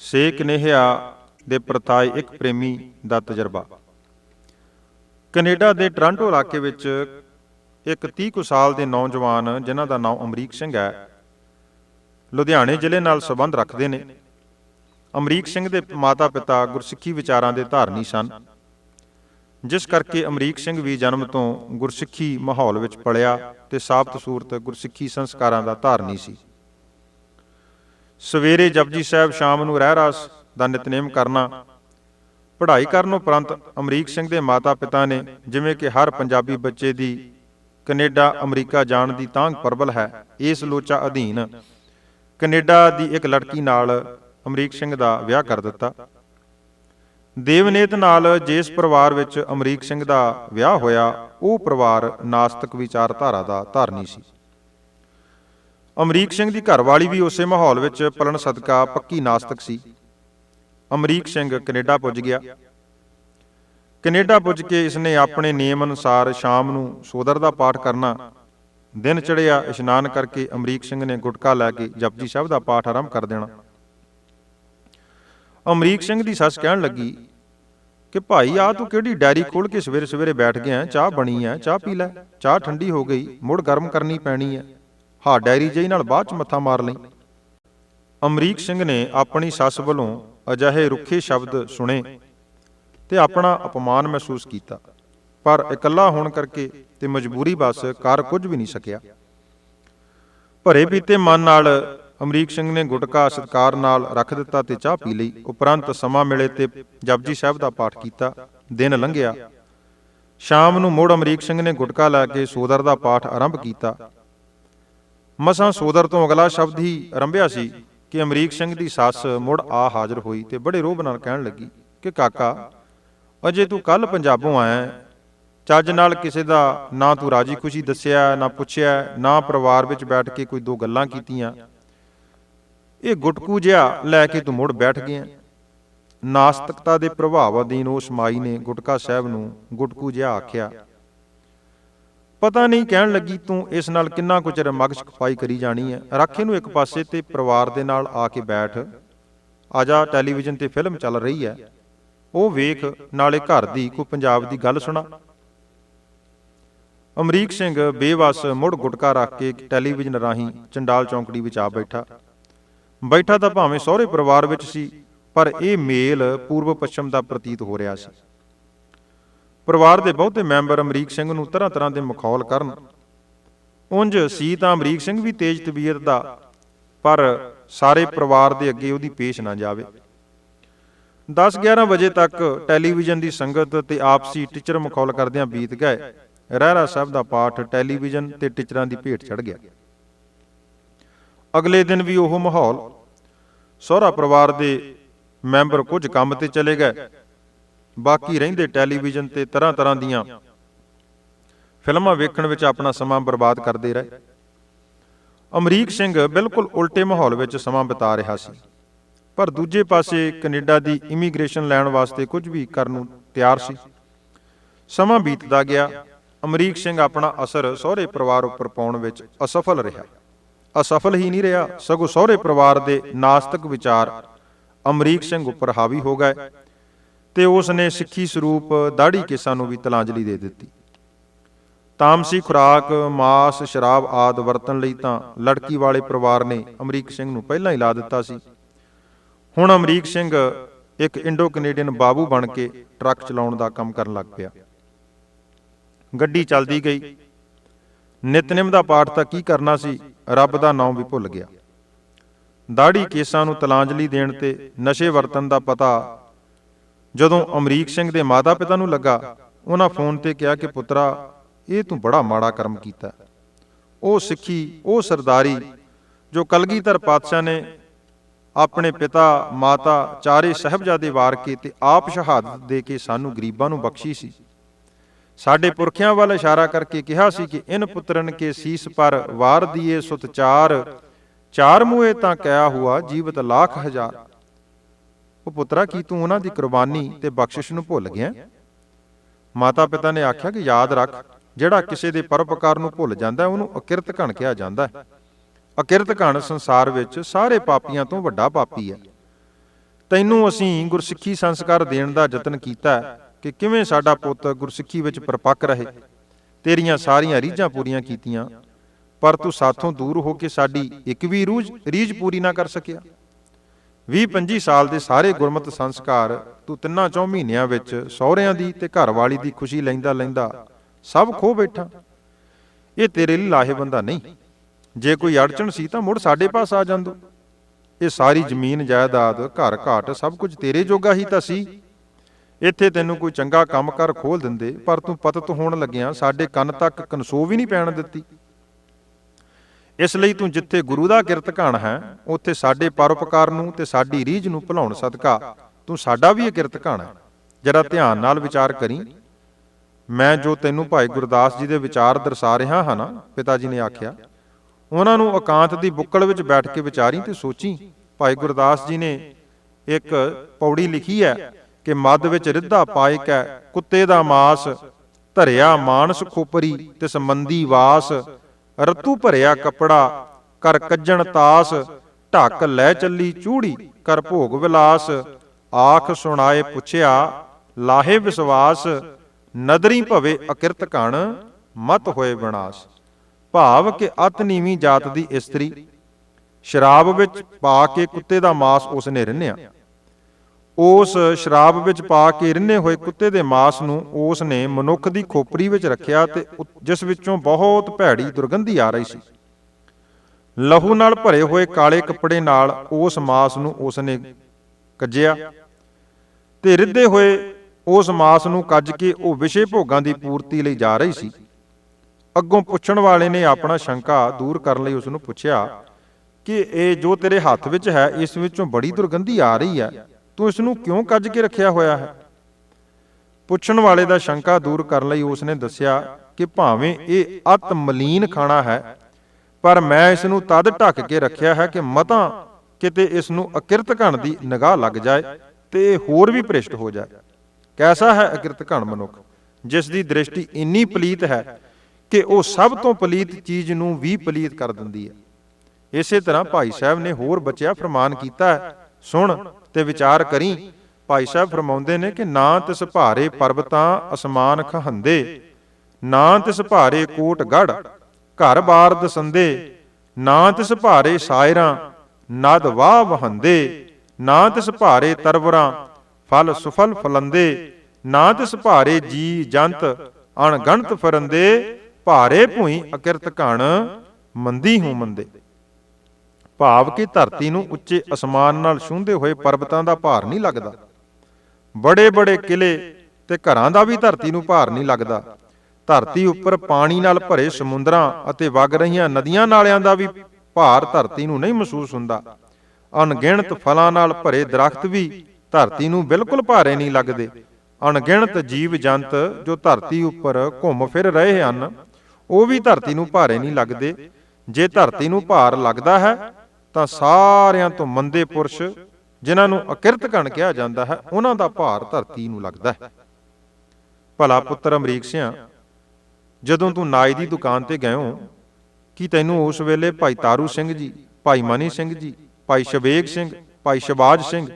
ਸੇਕ ਕਨੇਹਿਆ ਦੇ ਪ੍ਰਤਾਏ ਇੱਕ ਪ੍ਰੇਮੀ ਦਾ ਤਜਰਬਾ। ਕੈਨੇਡਾ ਦੇ ਟ੍ਰਾਂਟੋ ਇਲਾਕੇ ਵਿੱਚ ਇੱਕ 30 ਕੁ ਸਾਲ ਦੇ ਨੌਜਵਾਨ, ਜਿਨ੍ਹਾਂ ਦਾ ਨਾਮ ਅਮਰੀਕ ਸਿੰਘ ਹੈ, ਲੁਧਿਆਣੇ ਜ਼ਿਲ੍ਹੇ ਨਾਲ ਸੰਬੰਧ ਰੱਖਦੇ ਨੇ। ਅਮਰੀਕ ਸਿੰਘ ਦੇ ਮਾਤਾ-ਪਿਤਾ ਗੁਰਸਿੱਖੀ ਵਿਚਾਰਾਂ ਦੇ ਧਾਰਨੀ ਸਨ, ਜਿਸ ਕਰਕੇ ਅਮਰੀਕ ਸਿੰਘ ਵੀ ਜਨਮ ਤੋਂ ਗੁਰਸਿੱਖੀ ਮਾਹੌਲ ਵਿੱਚ ਪਲਿਆ ਤੇ ਸਾਬਤ ਸੂਰਤ ਗੁਰਸਿੱਖੀ ਸੰਸਕਾਰਾਂ ਦਾ ਧਾਰਨੀ ਸੀ। ਸਵੇਰੇ ਜਪਜੀ ਸਾਹਿਬ ਸ਼ਾਮ ਨੂੰ ਰਹਿ ਰਾਸ ਦਾ ਨਿਤਨੇਮ ਕਰਨਾ। ਪੜ੍ਹਾਈ ਕਰਨ ਉਪਰੰਤ ਅਮਰੀਕ ਸਿੰਘ ਦੇ ਮਾਤਾ-ਪਿਤਾ ਨੇ ਜਿਵੇਂ ਕਿ ਹਰ ਪੰਜਾਬੀ ਬੱਚੇ ਦੀ ਕੈਨੇਡਾ, ਅਮਰੀਕਾ ਜਾਣ ਦੀ ਤਾਂਘ ਪ੍ਰਬਲ ਹੈ, ਇਸ ਲੋਚਾ ਅਧੀਨ ਕੈਨੇਡਾ ਦੀ ਇੱਕ ਲੜਕੀ ਨਾਲ ਅਮਰੀਕ ਸਿੰਘ ਦਾ ਵਿਆਹ ਕਰ ਦਿੱਤਾ। ਦੇਵਨੇਤ ਨਾਲ ਜਿਸ ਪਰਿਵਾਰ ਵਿੱਚ ਅਮਰੀਕ ਸਿੰਘ ਦਾ ਵਿਆਹ ਹੋਇਆ, ਉਹ ਪਰਿਵਾਰ ਨਾਸਤਿਕ ਵਿਚਾਰਧਾਰਾ ਦਾ ਧਾਰਨੀ ਸੀ। ਅਮਰੀਕ ਸਿੰਘ ਦੀ ਘਰਵਾਲੀ ਵੀ ਉਸੇ ਮਾਹੌਲ ਵਿੱਚ ਪਲਣ ਸਦਕਾ ਪੱਕੀ ਨਾਸਤਕ ਸੀ। ਅਮਰੀਕ ਸਿੰਘ ਕੈਨੇਡਾ ਪੁੱਜ ਗਿਆ। ਕੈਨੇਡਾ ਪੁੱਜ ਕੇ ਇਸਨੇ ਆਪਣੇ ਨਿਯਮ ਅਨੁਸਾਰ ਸ਼ਾਮ ਨੂੰ ਸੋਦਰ ਦਾ ਪਾਠ ਕਰਨਾ, ਦਿਨ ਚੜਿਆ ਇਸ਼ਨਾਨ ਕਰਕੇ ਅਮਰੀਕ ਸਿੰਘ ਨੇ ਗੁਟਕਾ ਲੈ ਕੇ ਜਪਜੀ ਸਾਹਿਬ ਦਾ ਪਾਠ ਆਰੰਭ ਕਰ ਦੇਣਾ। ਅਮਰੀਕ ਸਿੰਘ ਦੀ ਸੱਸ ਕਹਿਣ ਲੱਗੀ, ਕਿ ਭਾਈ ਆ ਤੂੰ ਕਿਹੜੀ ਡੈਰੀ ਖੋਲ ਕੇ ਸਵੇਰੇ ਸਵੇਰੇ ਬੈਠ ਗਿਆ, ਚਾਹ ਬਣੀ ਹੈ ਚਾਹ ਪੀ ਲੈ, ਚਾਹ ਠੰਡੀ ਹੋ ਗਈ, ਮੁੜ ਗਰਮ ਕਰਨੀ ਪੈਣੀ ਹੈ ਹਾ ਡਾਇਰੀ ਜਈ ਨਾਲ ਬਾਅਦ ਚ ਮੱਥਾ ਮਾਰ ਲਈ। ਅਮਰੀਕ ਸਿੰਘ ਨੇ ਆਪਣੀ ਸੱਸ ਵੱਲੋਂ ਅਜਿਹੇ ਰੁੱਖੇ ਸ਼ਬਦ ਸੁਣੇ ਤੇ ਆਪਣਾ ਅਪਮਾਨ ਮਹਿਸੂਸ ਕੀਤਾ, ਪਰ ਇਕੱਲਾ ਹੋਣ ਕਰਕੇ ਤੇ ਮਜਬੂਰੀ ਬਸ ਕਰ ਕੁਝ ਵੀ ਨਹੀਂ ਸਕਿਆ। ਭਰੇ ਪੀਤੇ ਮਨ ਨਾਲ ਅਮਰੀਕ ਸਿੰਘ ਨੇ ਗੁਟਕਾ ਸਤਕਾਰ ਨਾਲ ਰੱਖ ਦਿੱਤਾ ਤੇ ਚਾਹ ਪੀ ਲਈ। ਉਪਰੰਤ ਸਮਾਂ ਮਿਲੇ ਤੇ ਜਪਜੀ ਸਾਹਿਬ ਦਾ ਪਾਠ ਕੀਤਾ, ਦਿਨ ਲੰਘਿਆ। ਸ਼ਾਮ ਨੂੰ ਮੁੜ ਅਮਰੀਕ ਸਿੰਘ ਨੇ ਗੁਟਕਾ ਲੈ ਕੇ ਸੋਦਰ ਦਾ ਪਾਠ ਆਰੰਭ ਕੀਤਾ। ਮਸਾਂ ਸੋਦਰ ਤੋਂ ਅਗਲਾ ਸ਼ਬਦ ਹੀ ਆਰੰਭਿਆ ਸੀ ਕਿ ਅਮਰੀਕ ਸਿੰਘ ਦੀ ਸੱਸ ਮੁੜ ਆ ਹਾਜ਼ਰ ਹੋਈ ਤੇ ਬੜੇ ਰੋਬ ਨਾਲ ਕਹਿਣ ਲੱਗੀ ਕਿ ਕਾਕਾ, ਅਜੇ ਤੂੰ ਕੱਲ ਪੰਜਾਬੋਂ ਆਇਆ ਚੱਜ ਨਾਲ ਕਿਸੇ ਦਾ ਨਾ ਤੂੰ ਰਾਜੀ ਖੁਸ਼ੀ ਦੱਸਿਆ, ਨਾ ਪੁੱਛਿਆ, ਨਾ ਪਰਿਵਾਰ ਵਿੱਚ ਬੈਠ ਕੇ ਕੋਈ ਦੋ ਗੱਲਾਂ ਕੀਤੀਆਂ। ਇਹ ਗੁਟਕੂ ਜਿਹਾ ਲੈ ਕੇ ਤੂੰ ਮੁੜ ਬੈਠ ਗਿਆ। ਨਾਸਤਿਕਤਾ ਦੇ ਪ੍ਰਭਾਵ ਅਧੀਨ ਉਸ ਮਾਈ ਨੇ ਗੁਟਕਾ ਸਾਹਿਬ ਨੂੰ ਗੁਟਕੂ ਜਿਹਾ ਆਖਿਆ। ਪਤਾ ਨਹੀਂ ਕਹਿਣ ਲੱਗੀ, ਤੂੰ ਇਸ ਨਾਲ ਕਿੰਨਾ ਕੁ ਚਿਰ ਮਗਜ ਖਪਾਈ ਕਰੀ ਜਾਣੀ ਹੈ ਰੱਖ ਇਹਨੂੰ ਇੱਕ ਪਾਸੇ ਤੇ ਪਰਿਵਾਰ ਦੇ ਨਾਲ ਆ ਕੇ ਬੈਠ ਆਜਾ ਟੈਲੀਵਿਜ਼ਨ ਤੇ ਫਿਲਮ ਚੱਲ ਰਹੀ ਹੈ ਉਹ ਵੇਖ, ਨਾਲੇ ਘਰ ਦੀ ਕੋਈ ਪੰਜਾਬ ਦੀ ਗੱਲ ਸੁਣਾ। ਅਮਰੀਕ ਸਿੰਘ ਬੇਵਸ ਮੁੜ ਗੁਟਕਾ ਰੱਖ ਕੇ ਟੈਲੀਵਿਜ਼ਨ ਰਾਹੀਂ ਚੰਡਾਲ ਚੌਂਕੜੀ ਵਿੱਚ ਆ ਬੈਠਾ। ਬੈਠਾ ਤਾਂ ਭਾਵੇਂ ਸਹੁਰੇ ਪਰਿਵਾਰ ਵਿੱਚ ਸੀ, ਪਰ ਇਹ ਮੇਲ ਪੂਰਬ ਪੱਛਮ ਦਾ ਪ੍ਰਤੀਤ ਹੋ ਰਿਹਾ ਸੀ। ਪਰਿਵਾਰ ਦੇ ਬਹੁਤੇ ਮੈਂਬਰ ਅਮਰੀਕ ਸਿੰਘ ਨੂੰ ਤਰ੍ਹਾਂ ਤਰ੍ਹਾਂ ਦੇ ਮਖੌਲ ਕਰਨ। ਉਂਝ ਸੀ ਤਾਂ ਅਮਰੀਕ ਸਿੰਘ ਵੀ ਤੇਜ਼ ਤਬੀਅਤ ਦਾ, ਪਰ ਸਾਰੇ ਪਰਿਵਾਰ ਦੇ ਅੱਗੇ ਉਹਦੀ ਪੇਸ਼ ਨਾ ਜਾਵੇ। 10-11 ਵਜੇ ਤੱਕ ਟੈਲੀਵਿਜ਼ਨ ਦੀ ਸੰਗਤ ਤੇ ਆਪਸੀ ਟੀਚਰ ਮਖੌਲ ਕਰਦਿਆਂ ਬੀਤ ਗਏ। ਰਹਿਰਾ ਸਾਹਿਬ ਦਾ ਪਾਠ ਟੈਲੀਵਿਜ਼ਨ ਤੇ ਟੀਚਰਾਂ ਦੀ ਭੇਟ ਚੜ ਗਿਆ। ਅਗਲੇ ਦਿਨ ਵੀ ਉਹ ਮਾਹੌਲ। ਸਹੁਰਾ ਪਰਿਵਾਰ ਦੇ ਮੈਂਬਰ ਕੁਝ ਕੰਮ ਤੇ ਚਲੇ ਗਏ। ਬਾਕੀ ਰਹਿੰਦੇ ਟੈਲੀਵਿਜ਼ਨ ਤੇ ਤਰ੍ਹਾਂ ਤਰ੍ਹਾਂ ਦੀਆਂ ਫਿਲਮਾਂ ਵੇਖਣ ਵਿੱਚ ਆਪਣਾ ਸਮਾਂ ਬਰਬਾਦ ਕਰਦੇ ਰਹੇ। ਅਮਰੀਕ ਸਿੰਘ ਬਿਲਕੁਲ ਉਲਟੇ ਮਾਹੌਲ ਵਿੱਚ ਸਮਾਂ ਬਿਤਾ ਰਿਹਾ ਸੀ। ਪਰ ਦੂਜੇ ਪਾਸੇ ਕੈਨੇਡਾ ਦੀ ਇਮੀਗ੍ਰੇਸ਼ਨ ਲੈਣ ਵਾਸਤੇ ਕੁਝ ਵੀ ਕਰਨ ਨੂੰ ਤਿਆਰ ਸੀ। ਸਮਾਂ ਬੀਤਦਾ ਗਿਆ। ਅਮਰੀਕ ਸਿੰਘ ਆਪਣਾ ਅਸਰ ਸਹੁਰੇ ਪਰਿਵਾਰ ਉੱਪਰ ਪਾਉਣ ਵਿੱਚ ਅਸਫਲ ਰਿਹਾ। ਅਸਫਲ ਹੀ ਨਹੀਂ ਰਿਹਾ, ਸਗੋਂ ਸਹੁਰੇ ਪਰਿਵਾਰ ਦੇ ਨਾਸਤਿਕ ਵਿਚਾਰ ਅਮਰੀਕ ਸਿੰਘ ਉੱਪਰ ਹਾਵੀ ਹੋ ਗਏ। ਤੇ ਉਸ ਨੇ ਸਿੱਖੀ ਸਰੂਪ ਦਾੜੀ ਕੇਸਾਂ ਨੂੰ ਵੀ ਤਲਾਂਜਲੀ ਦੇ ਦਿੱਤੀ। ਤਾਮਸੀ ਖੁਰਾਕ, ਮਾਸ, ਸ਼ਰਾਬ ਆਦ ਵਰਤਣ ਲਈ ਤਾਂ ਲੜਕੀ ਵਾਲੇ ਪਰਿਵਾਰ ਨੇ ਅਮਰੀਕ ਸਿੰਘ ਨੂੰ ਪਹਿਲਾਂ ਹੀ ਲਾ ਦਿੱਤਾ ਸੀ। ਹੁਣ ਅਮਰੀਕ ਸਿੰਘ ਇੱਕ ਇੰਡੋ ਕੈਨੇਡੀਅਨ ਬਾਬੂ ਬਣ ਕੇ ਟਰੱਕ ਚਲਾਉਣ ਦਾ ਕੰਮ ਕਰਨ ਲੱਗ ਪਿਆ। ਗੱਡੀ ਚੱਲਦੀ ਗਈ। ਨਿਤਨੇਮ ਦਾ ਪਾਠ ਤਾਂ ਕੀ ਕਰਨਾ ਸੀ, ਰੱਬ ਦਾ ਨਾਮ ਵੀ ਭੁੱਲ ਗਿਆ। ਦਾੜੀ ਕੇਸਾਂ ਨੂੰ ਤਲਾਂਜਲੀ ਦੇਣ ਤੇ ਨਸ਼ੇ ਵਰਤਨ ਦਾ ਪਤਾ ਜਦੋਂ ਅਮਰੀਕ ਸਿੰਘ ਦੇ ਮਾਤਾ-ਪਿਤਾ ਨੂੰ ਲੱਗਾ, ਉਹਨਾਂ ਫੋਨ ਤੇ ਕਿਹਾ ਕਿ ਪੁੱਤਰਾ, ਇਹ ਤੂੰ ਬੜਾ ਮਾੜਾ ਕਰਮ ਕੀਤਾ। ਉਹ ਸਿੱਖੀ, ਉਹ ਸਰਦਾਰੀ, ਜੋ ਕਲਗੀਧਰ ਪਾਤਸ਼ਾਹ ਨੇ ਆਪਣੇ ਪਿਤਾ, ਮਾਤਾ, ਚਾਰੇ ਸਹਿਬਜ਼ਾਦੇ ਵਾਰ ਕੇ ਤੇ ਆਪ ਸ਼ਹਾਦਤ ਦੇ ਕੇ ਸਾਨੂੰ ਗਰੀਬਾਂ ਨੂੰ ਬਖਸ਼ੀ ਸੀ। ਸਾਡੇ ਪੁਰਖਿਆਂ ਵੱਲ ਇਸ਼ਾਰਾ ਕਰਕੇ ਕਿਹਾ ਸੀ ਕਿ ਇਨ ਪੁੱਤਰਨ ਕੇ ਸੀਸ ਪਰ ਵਾਰ ਦੀਏ ਸੁਤ ਚਾਰ ਚਾਰ ਮੂਏ ਤਾਂ ਕਿਆ ਹੁਆ ਜੀਵਤ ਲੱਖ ਹਜ਼ਾਰ। ਉਹ ਪੁੱਤਰਾ, ਕੀ ਤੂੰ ਉਹਨਾਂ ਦੀ ਕੁਰਬਾਨੀ ਤੇ ਬਖਸ਼ਿਸ਼ ਨੂੰ ਭੁੱਲ ਗਿਆ? ਮਾਤਾ ਪਿਤਾ ਨੇ ਆਖਿਆ ਕਿ ਯਾਦ ਰੱਖ, ਜਿਹੜਾ ਕਿਸੇ ਦੇ ਪਰਉਪਕਾਰ ਨੂੰ ਭੁੱਲ ਜਾਂਦਾ ਉਹਨੂੰ ਅਕਿਰਤ ਘਣ ਕਿਹਾ ਜਾਂਦਾ ਹੈ। ਅਕਿਰਤ ਘਣ ਸੰਸਾਰ ਵਿੱਚ ਸਾਰੇ ਪਾਪੀਆਂ ਤੋਂ ਵੱਡਾ ਪਾਪੀ ਹੈ। ਤੈਨੂੰ ਅਸੀਂ ਗੁਰਸਿੱਖੀ ਸੰਸਕਾਰ ਦੇਣ ਦਾ ਯਤਨ ਕੀਤਾ ਕਿ ਕਿਵੇਂ ਸਾਡਾ ਪੁੱਤ ਗੁਰਸਿੱਖੀ ਵਿੱਚ ਪਰਪੱਕ ਰਹੇ। ਤੇਰੀਆਂ ਸਾਰੀਆਂ ਰੀਝਾਂ ਪੂਰੀਆਂ ਕੀਤੀਆਂ, ਪਰ ਤੂੰ ਸਾਥੋਂ ਦੂਰ ਹੋ ਕੇ ਸਾਡੀ ਇੱਕ ਵੀ ਰੂਝ, ਰੀਝ ਪੂਰੀ ਨਾ ਕਰ ਸਕਿਆ। 20-25 ਸਾਲ ਦੇ ਸਾਰੇ ਗੁਰਮਤ ਸੰਸਕਾਰ ਤੂੰ ਤਿੰਨਾਂ ਚੌਂ ਮਹੀਨਿਆਂ ਵਿੱਚ ਸਹੁਰਿਆਂ ਦੀ ਤੇ ਘਰਵਾਲੀ ਦੀ ਖੁਸ਼ੀ ਲੈਂਦਾ ਲੈਂਦਾ ਸਭ ਖੋ ਬੈਠਾ। ਇਹ ਤੇਰੇ ਲਈ ਲਾਹੇਵੰਦਾ ਨਹੀਂ। ਜੇ ਕੋਈ ਅੜਚਣ ਸੀ ਤਾਂ ਮੁੜ ਸਾਡੇ ਪਾਸ ਆ ਜਾਂਦੋ। ਇਹ ਸਾਰੀ ਜ਼ਮੀਨ ਜਾਇਦਾਦ ਘਰ ਘਾਟ ਸਭ ਕੁਝ ਤੇਰੇ ਜੋਗਾ ਹੀ ਤਾਂ ਸੀ। ਇੱਥੇ ਤੈਨੂੰ ਕੋਈ ਚੰਗਾ ਕੰਮ ਕਰ ਖੋਲ ਦਿੰਦੇ, ਪਰ ਤੂੰ ਪਤਤ ਹੋਣ ਲੱਗਿਆ ਸਾਡੇ ਕੰਨ ਤੱਕ ਕਨਸੋ ਵੀ ਨਹੀਂ ਪੈਣ ਦਿੱਤੀ। ਇਸ ਲਈ ਤੂੰ ਜਿੱਥੇ ਗੁਰੂ ਦਾ ਕਿਰਤ ਘਾਣ ਹੈ, ਉੱਥੇ ਸਾਡੇ ਪਰਉਪਕਾਰ ਨੂੰ ਤੇ ਸਾਡੀ ਰੀਝ ਨੂੰ ਭੁਲਾਉਣ ਸਦਕਾ ਤੂੰ ਸਾਡਾ ਵੀ ਇਹ ਕਿਰਤ ਘਾਣ ਹੈ। ਜਰਾ ਧਿਆਨ ਨਾਲ ਵਿਚਾਰ ਕਰੀ। ਮੈਂ ਜੋ ਤੈਨੂੰ ਭਾਈ ਗੁਰਦਾਸ ਜੀ ਦੇ ਵਿਚਾਰ ਦਰਸਾ ਰਿਹਾ ਹਾਂ ਨਾ, ਪਿਤਾ ਜੀ ਨੇ ਆਖਿਆ, ਉਹਨਾਂ ਨੂੰ ਇਕਾਂਤ ਦੀ ਬੁੱਕਲ ਵਿੱਚ ਬੈਠ ਕੇ ਵਿਚਾਰੀ ਤੇ ਸੋਚੀ। ਭਾਈ ਗੁਰਦਾਸ ਜੀ ਨੇ ਇੱਕ ਪੌੜੀ ਲਿਖੀ ਹੈ ਕਿ ਮੱਧ ਵਿੱਚ ਰਿੱਧਾ ਪਾਇਕ ਹੈ, ਕੁੱਤੇ ਦਾ ਮਾਸ, ਧਰਿਆ ਮਾਨਸ ਖੋਪਰੀ ਤੇ ਸੰਬੰਧੀ ਵਾਸ ਰਤੂ ਭਰਿਆ ਕਪੜਾ ਕਰ ਕੱਜਣ ਤਾਸ, ਢੱਕ ਲੈ ਚੱਲੀ ਚੂੜੀ ਕਰ ਭੋਗ ਵਿਲਾਸ। ਆਖ ਸੁਣਾਏ ਪੁੱਛਿਆ, ਲਾਹੇ ਵਿਸ਼ਵਾਸ, ਨਦਰੀ ਭਵੇ ਅਕਿਰਤ ਕਣ, ਮਤ ਹੋਏ ਵਿਨਾਸ਼। ਭਾਵ ਕਿ ਅਤ ਨੀਵੀਂ ਜਾਤ ਦੀ ਇਸਤਰੀ। ਸ਼ਰਾਬ ਵਿੱਚ ਪਾ ਕੇ ਕੁੱਤੇ ਦਾ ਮਾਸ ਉਸਨੇ ਰਿੰਨਿਆ। ਉਸ ਸ਼ਰਾਬ ਵਿੱਚ ਪਾ ਕੇ ਰਿੰਨੇ ਹੋਏ ਕੁੱਤੇ ਦੇ ਮਾਸ ਨੂੰ ਉਸ ਨੇ ਮਨੁੱਖ ਦੀ ਖੋਪਰੀ ਵਿੱਚ ਰੱਖਿਆ ਤੇ ਜਿਸ ਵਿੱਚੋਂ ਬਹੁਤ ਭੈੜੀ ਦੁਰਗੰਧੀ ਆ ਰਹੀ ਸੀ। ਲਹੂ ਨਾਲ ਭਰੇ ਹੋਏ ਕਾਲੇ ਕੱਪੜੇ ਨਾਲ ਉਸ ਮਾਸ ਨੂੰ ਉਸ ਨੇ ਕੱਜਿਆ ਤੇ ਰਿੱਧੇ ਹੋਏ ਉਸ ਮਾਸ ਨੂੰ ਕੱਜ ਕੇ ਉਹ ਵਿਸ਼ੇ ਭੋਗਾਂ ਦੀ ਪੂਰਤੀ ਲਈ ਜਾ ਰਹੀ ਸੀ। ਅੱਗੋਂ ਪੁੱਛਣ ਵਾਲੇ ਨੇ ਆਪਣਾ ਸ਼ੰਕਾ ਦੂਰ ਕਰਨ ਲਈ ਉਸ ਨੂੰ ਪੁੱਛਿਆ ਕਿ ਇਹ ਜੋ ਤੇਰੇ ਹੱਥ ਵਿੱਚ ਹੈ, ਇਸ ਵਿੱਚੋਂ ਬੜੀ ਦੁਰਗੰਧੀ ਆ ਰਹੀ ਹੈ। ਤੂੰ ਇਸ ਨੂੰ ਕਿਉਂ ਕੱਜ ਕੇ ਰੱਖਿਆ ਹੋਇਆ ਹੈ? ਪੁੱਛਣ ਵਾਲੇ ਦਾ ਸ਼ੰਕਾ ਦੂਰ ਕਰਨ ਲਈ ਉਸ ਨੇ ਦੱਸਿਆ ਕਿ ਭਾਵੇਂ ਇਹ ਅਤ ਮਲੀਨ ਖਾਣਾ ਹੈ, ਪਰ ਮੈਂ ਇਸ ਨੂੰ ਤਦ ਢੱਕ ਕੇ ਰੱਖਿਆ ਹੈ ਕਿ ਮਤਾਂ ਕਿਤੇ ਇਸ ਨੂੰ ਅਕਿਰਤ ਘਣ ਦੀ ਨਿਗਾਹ ਲੱਗ ਜਾਏ ਤੇ ਇਹ ਹੋਰ ਵੀ ਭ੍ਰਿਸ਼ਟ ਹੋ ਜਾਏ। ਕੈਸਾ ਹੈ ਅਕਿਰਤ ਘਣ ਮਨੁੱਖ? ਜਿਸ ਦੀ ਦ੍ਰਿਸ਼ਟੀ ਇੰਨੀ ਪਲੀਤ ਹੈ ਕਿ ਉਹ ਸਭ ਤੋਂ ਪਲੀਤ ਚੀਜ਼ ਨੂੰ ਵੀ ਪਲੀਤ ਕਰ ਦਿੰਦੀ ਹੈ। ਇਸੇ ਤਰ੍ਹਾਂ ਭਾਈ ਸਾਹਿਬ ਨੇ ਹੋਰ ਬਚਿਆ ਫਰਮਾਨ ਕੀਤਾ ਹੈ, ਸੁਣ ਤੇ ਵਿਚਾਰ ਕਰੀ। ਭਾਈ ਸਾਹਿਬ ਫਰਮਾਉਂਦੇ ਨੇ ਕਿ ਨਾ ਤਿਸ ਭਾਰੇ ਪਰਬਤਾਂ ਅਸਮਾਨ ਖਹੰਦੇ, ਨਾ ਤਿਸ ਭਾਰੇ ਕੋਟ ਗੜ, ਘਰ ਬਾਰ ਦਸੰਦੇ, ਨਾ ਤਿਸ ਭਾਰੇ ਸਾਇਰਾਂ, ਨਦ ਵਾਹ ਵਹੰਦੇ, ਨਾ ਤਿਸ ਭਾਰੇ ਤਰਵਰਾਂ, ਫਲ ਸੁਫਲ ਫਲੰਦੇ, ਨਾ ਤਿਸ ਭਾਰੇ ਜੀ ਜੰਤ, ਅਣਗਣਤ ਫਰੰਦੇ, ਭਾਰੇ ਭੂਈ ਅਕਿਰਤ ਘਣ, ਮੰਦੀ ਹੂੰ ਮੰਦੇ। ਭਾਵ ਕਿ ਧਰਤੀ ਨੂੰ ਉੱਚੇ ਅਸਮਾਨ ਨਾਲ ਛੂੰਹਦੇ ਹੋਏ ਪਰਬਤਾਂ ਦਾ ਭਾਰ ਨਹੀਂ ਲੱਗਦਾ। ਬੜੇ ਬੜੇ ਕਿਲੇ ਤੇ ਘਰਾਂ ਦਾ ਵੀ ਧਰਤੀ ਨੂੰ ਭਾਰ ਨਹੀਂ ਲੱਗਦਾ। ਧਰਤੀ ਉੱਪਰ ਪਾਣੀ ਨਾਲ ਭਰੇ ਸਮੁੰਦਰਾਂ ਅਤੇ ਵਗ ਰਹੀਆਂ ਨਦੀਆਂ ਨਾਲਿਆਂ ਦਾ ਵੀ ਭਾਰ ਧਰਤੀ ਨੂੰ ਨਹੀਂ ਮਹਿਸੂਸ ਹੁੰਦਾ। ਅਣਗਿਣਤ ਫਲਾਂ ਨਾਲ ਭਰੇ ਦਰਖਤ ਵੀ ਧਰਤੀ ਨੂੰ ਬਿਲਕੁਲ ਭਾਰੇ ਨਹੀਂ ਲੱਗਦੇ। ਅਣਗਿਣਤ ਜੀਵ ਜੰਤ ਜੋ ਧਰਤੀ ਉੱਪਰ ਘੁੰਮ ਫਿਰ ਰਹੇ ਹਨ, ਉਹ ਵੀ ਧਰਤੀ ਨੂੰ ਭਾਰੇ ਨਹੀਂ ਲੱਗਦੇ। ਜੇ ਧਰਤੀ ਨੂੰ ਭਾਰ ਲੱਗਦਾ ਹੈ ਤਾਂ ਸਾਰਿਆਂ ਤੋਂ ਮੰਦੇ ਪੁਰਸ਼, ਜਿਨ੍ਹਾਂ ਨੂੰ ਅਕਿਰਤ ਗਣ ਕਿਹਾ ਜਾਂਦਾ ਹੈ, ਉਹਨਾਂ ਦਾ ਭਾਰ ਧਰਤੀ ਨੂੰ ਲੱਗਦਾ ਹੈ। ਭਲਾ ਪੁੱਤਰ ਅਮਰੀਕ ਸਿਆ, ਜਦੋਂ ਤੂੰ ਨਾਈ ਦੀ ਦੁਕਾਨ ਤੇ ਗਏ ਹੋ, ਕੀ ਤੈਨੂੰ ਉਸ ਵੇਲੇ ਭਾਈ ਤਾਰੂ ਸਿੰਘ ਜੀ, ਭਾਈ ਮਨੀ ਸਿੰਘ ਜੀ, ਭਾਈ ਸ਼ਵੇਗ ਸਿੰਘ, ਭਾਈ ਸ਼ਬਾਜ ਸਿੰਘ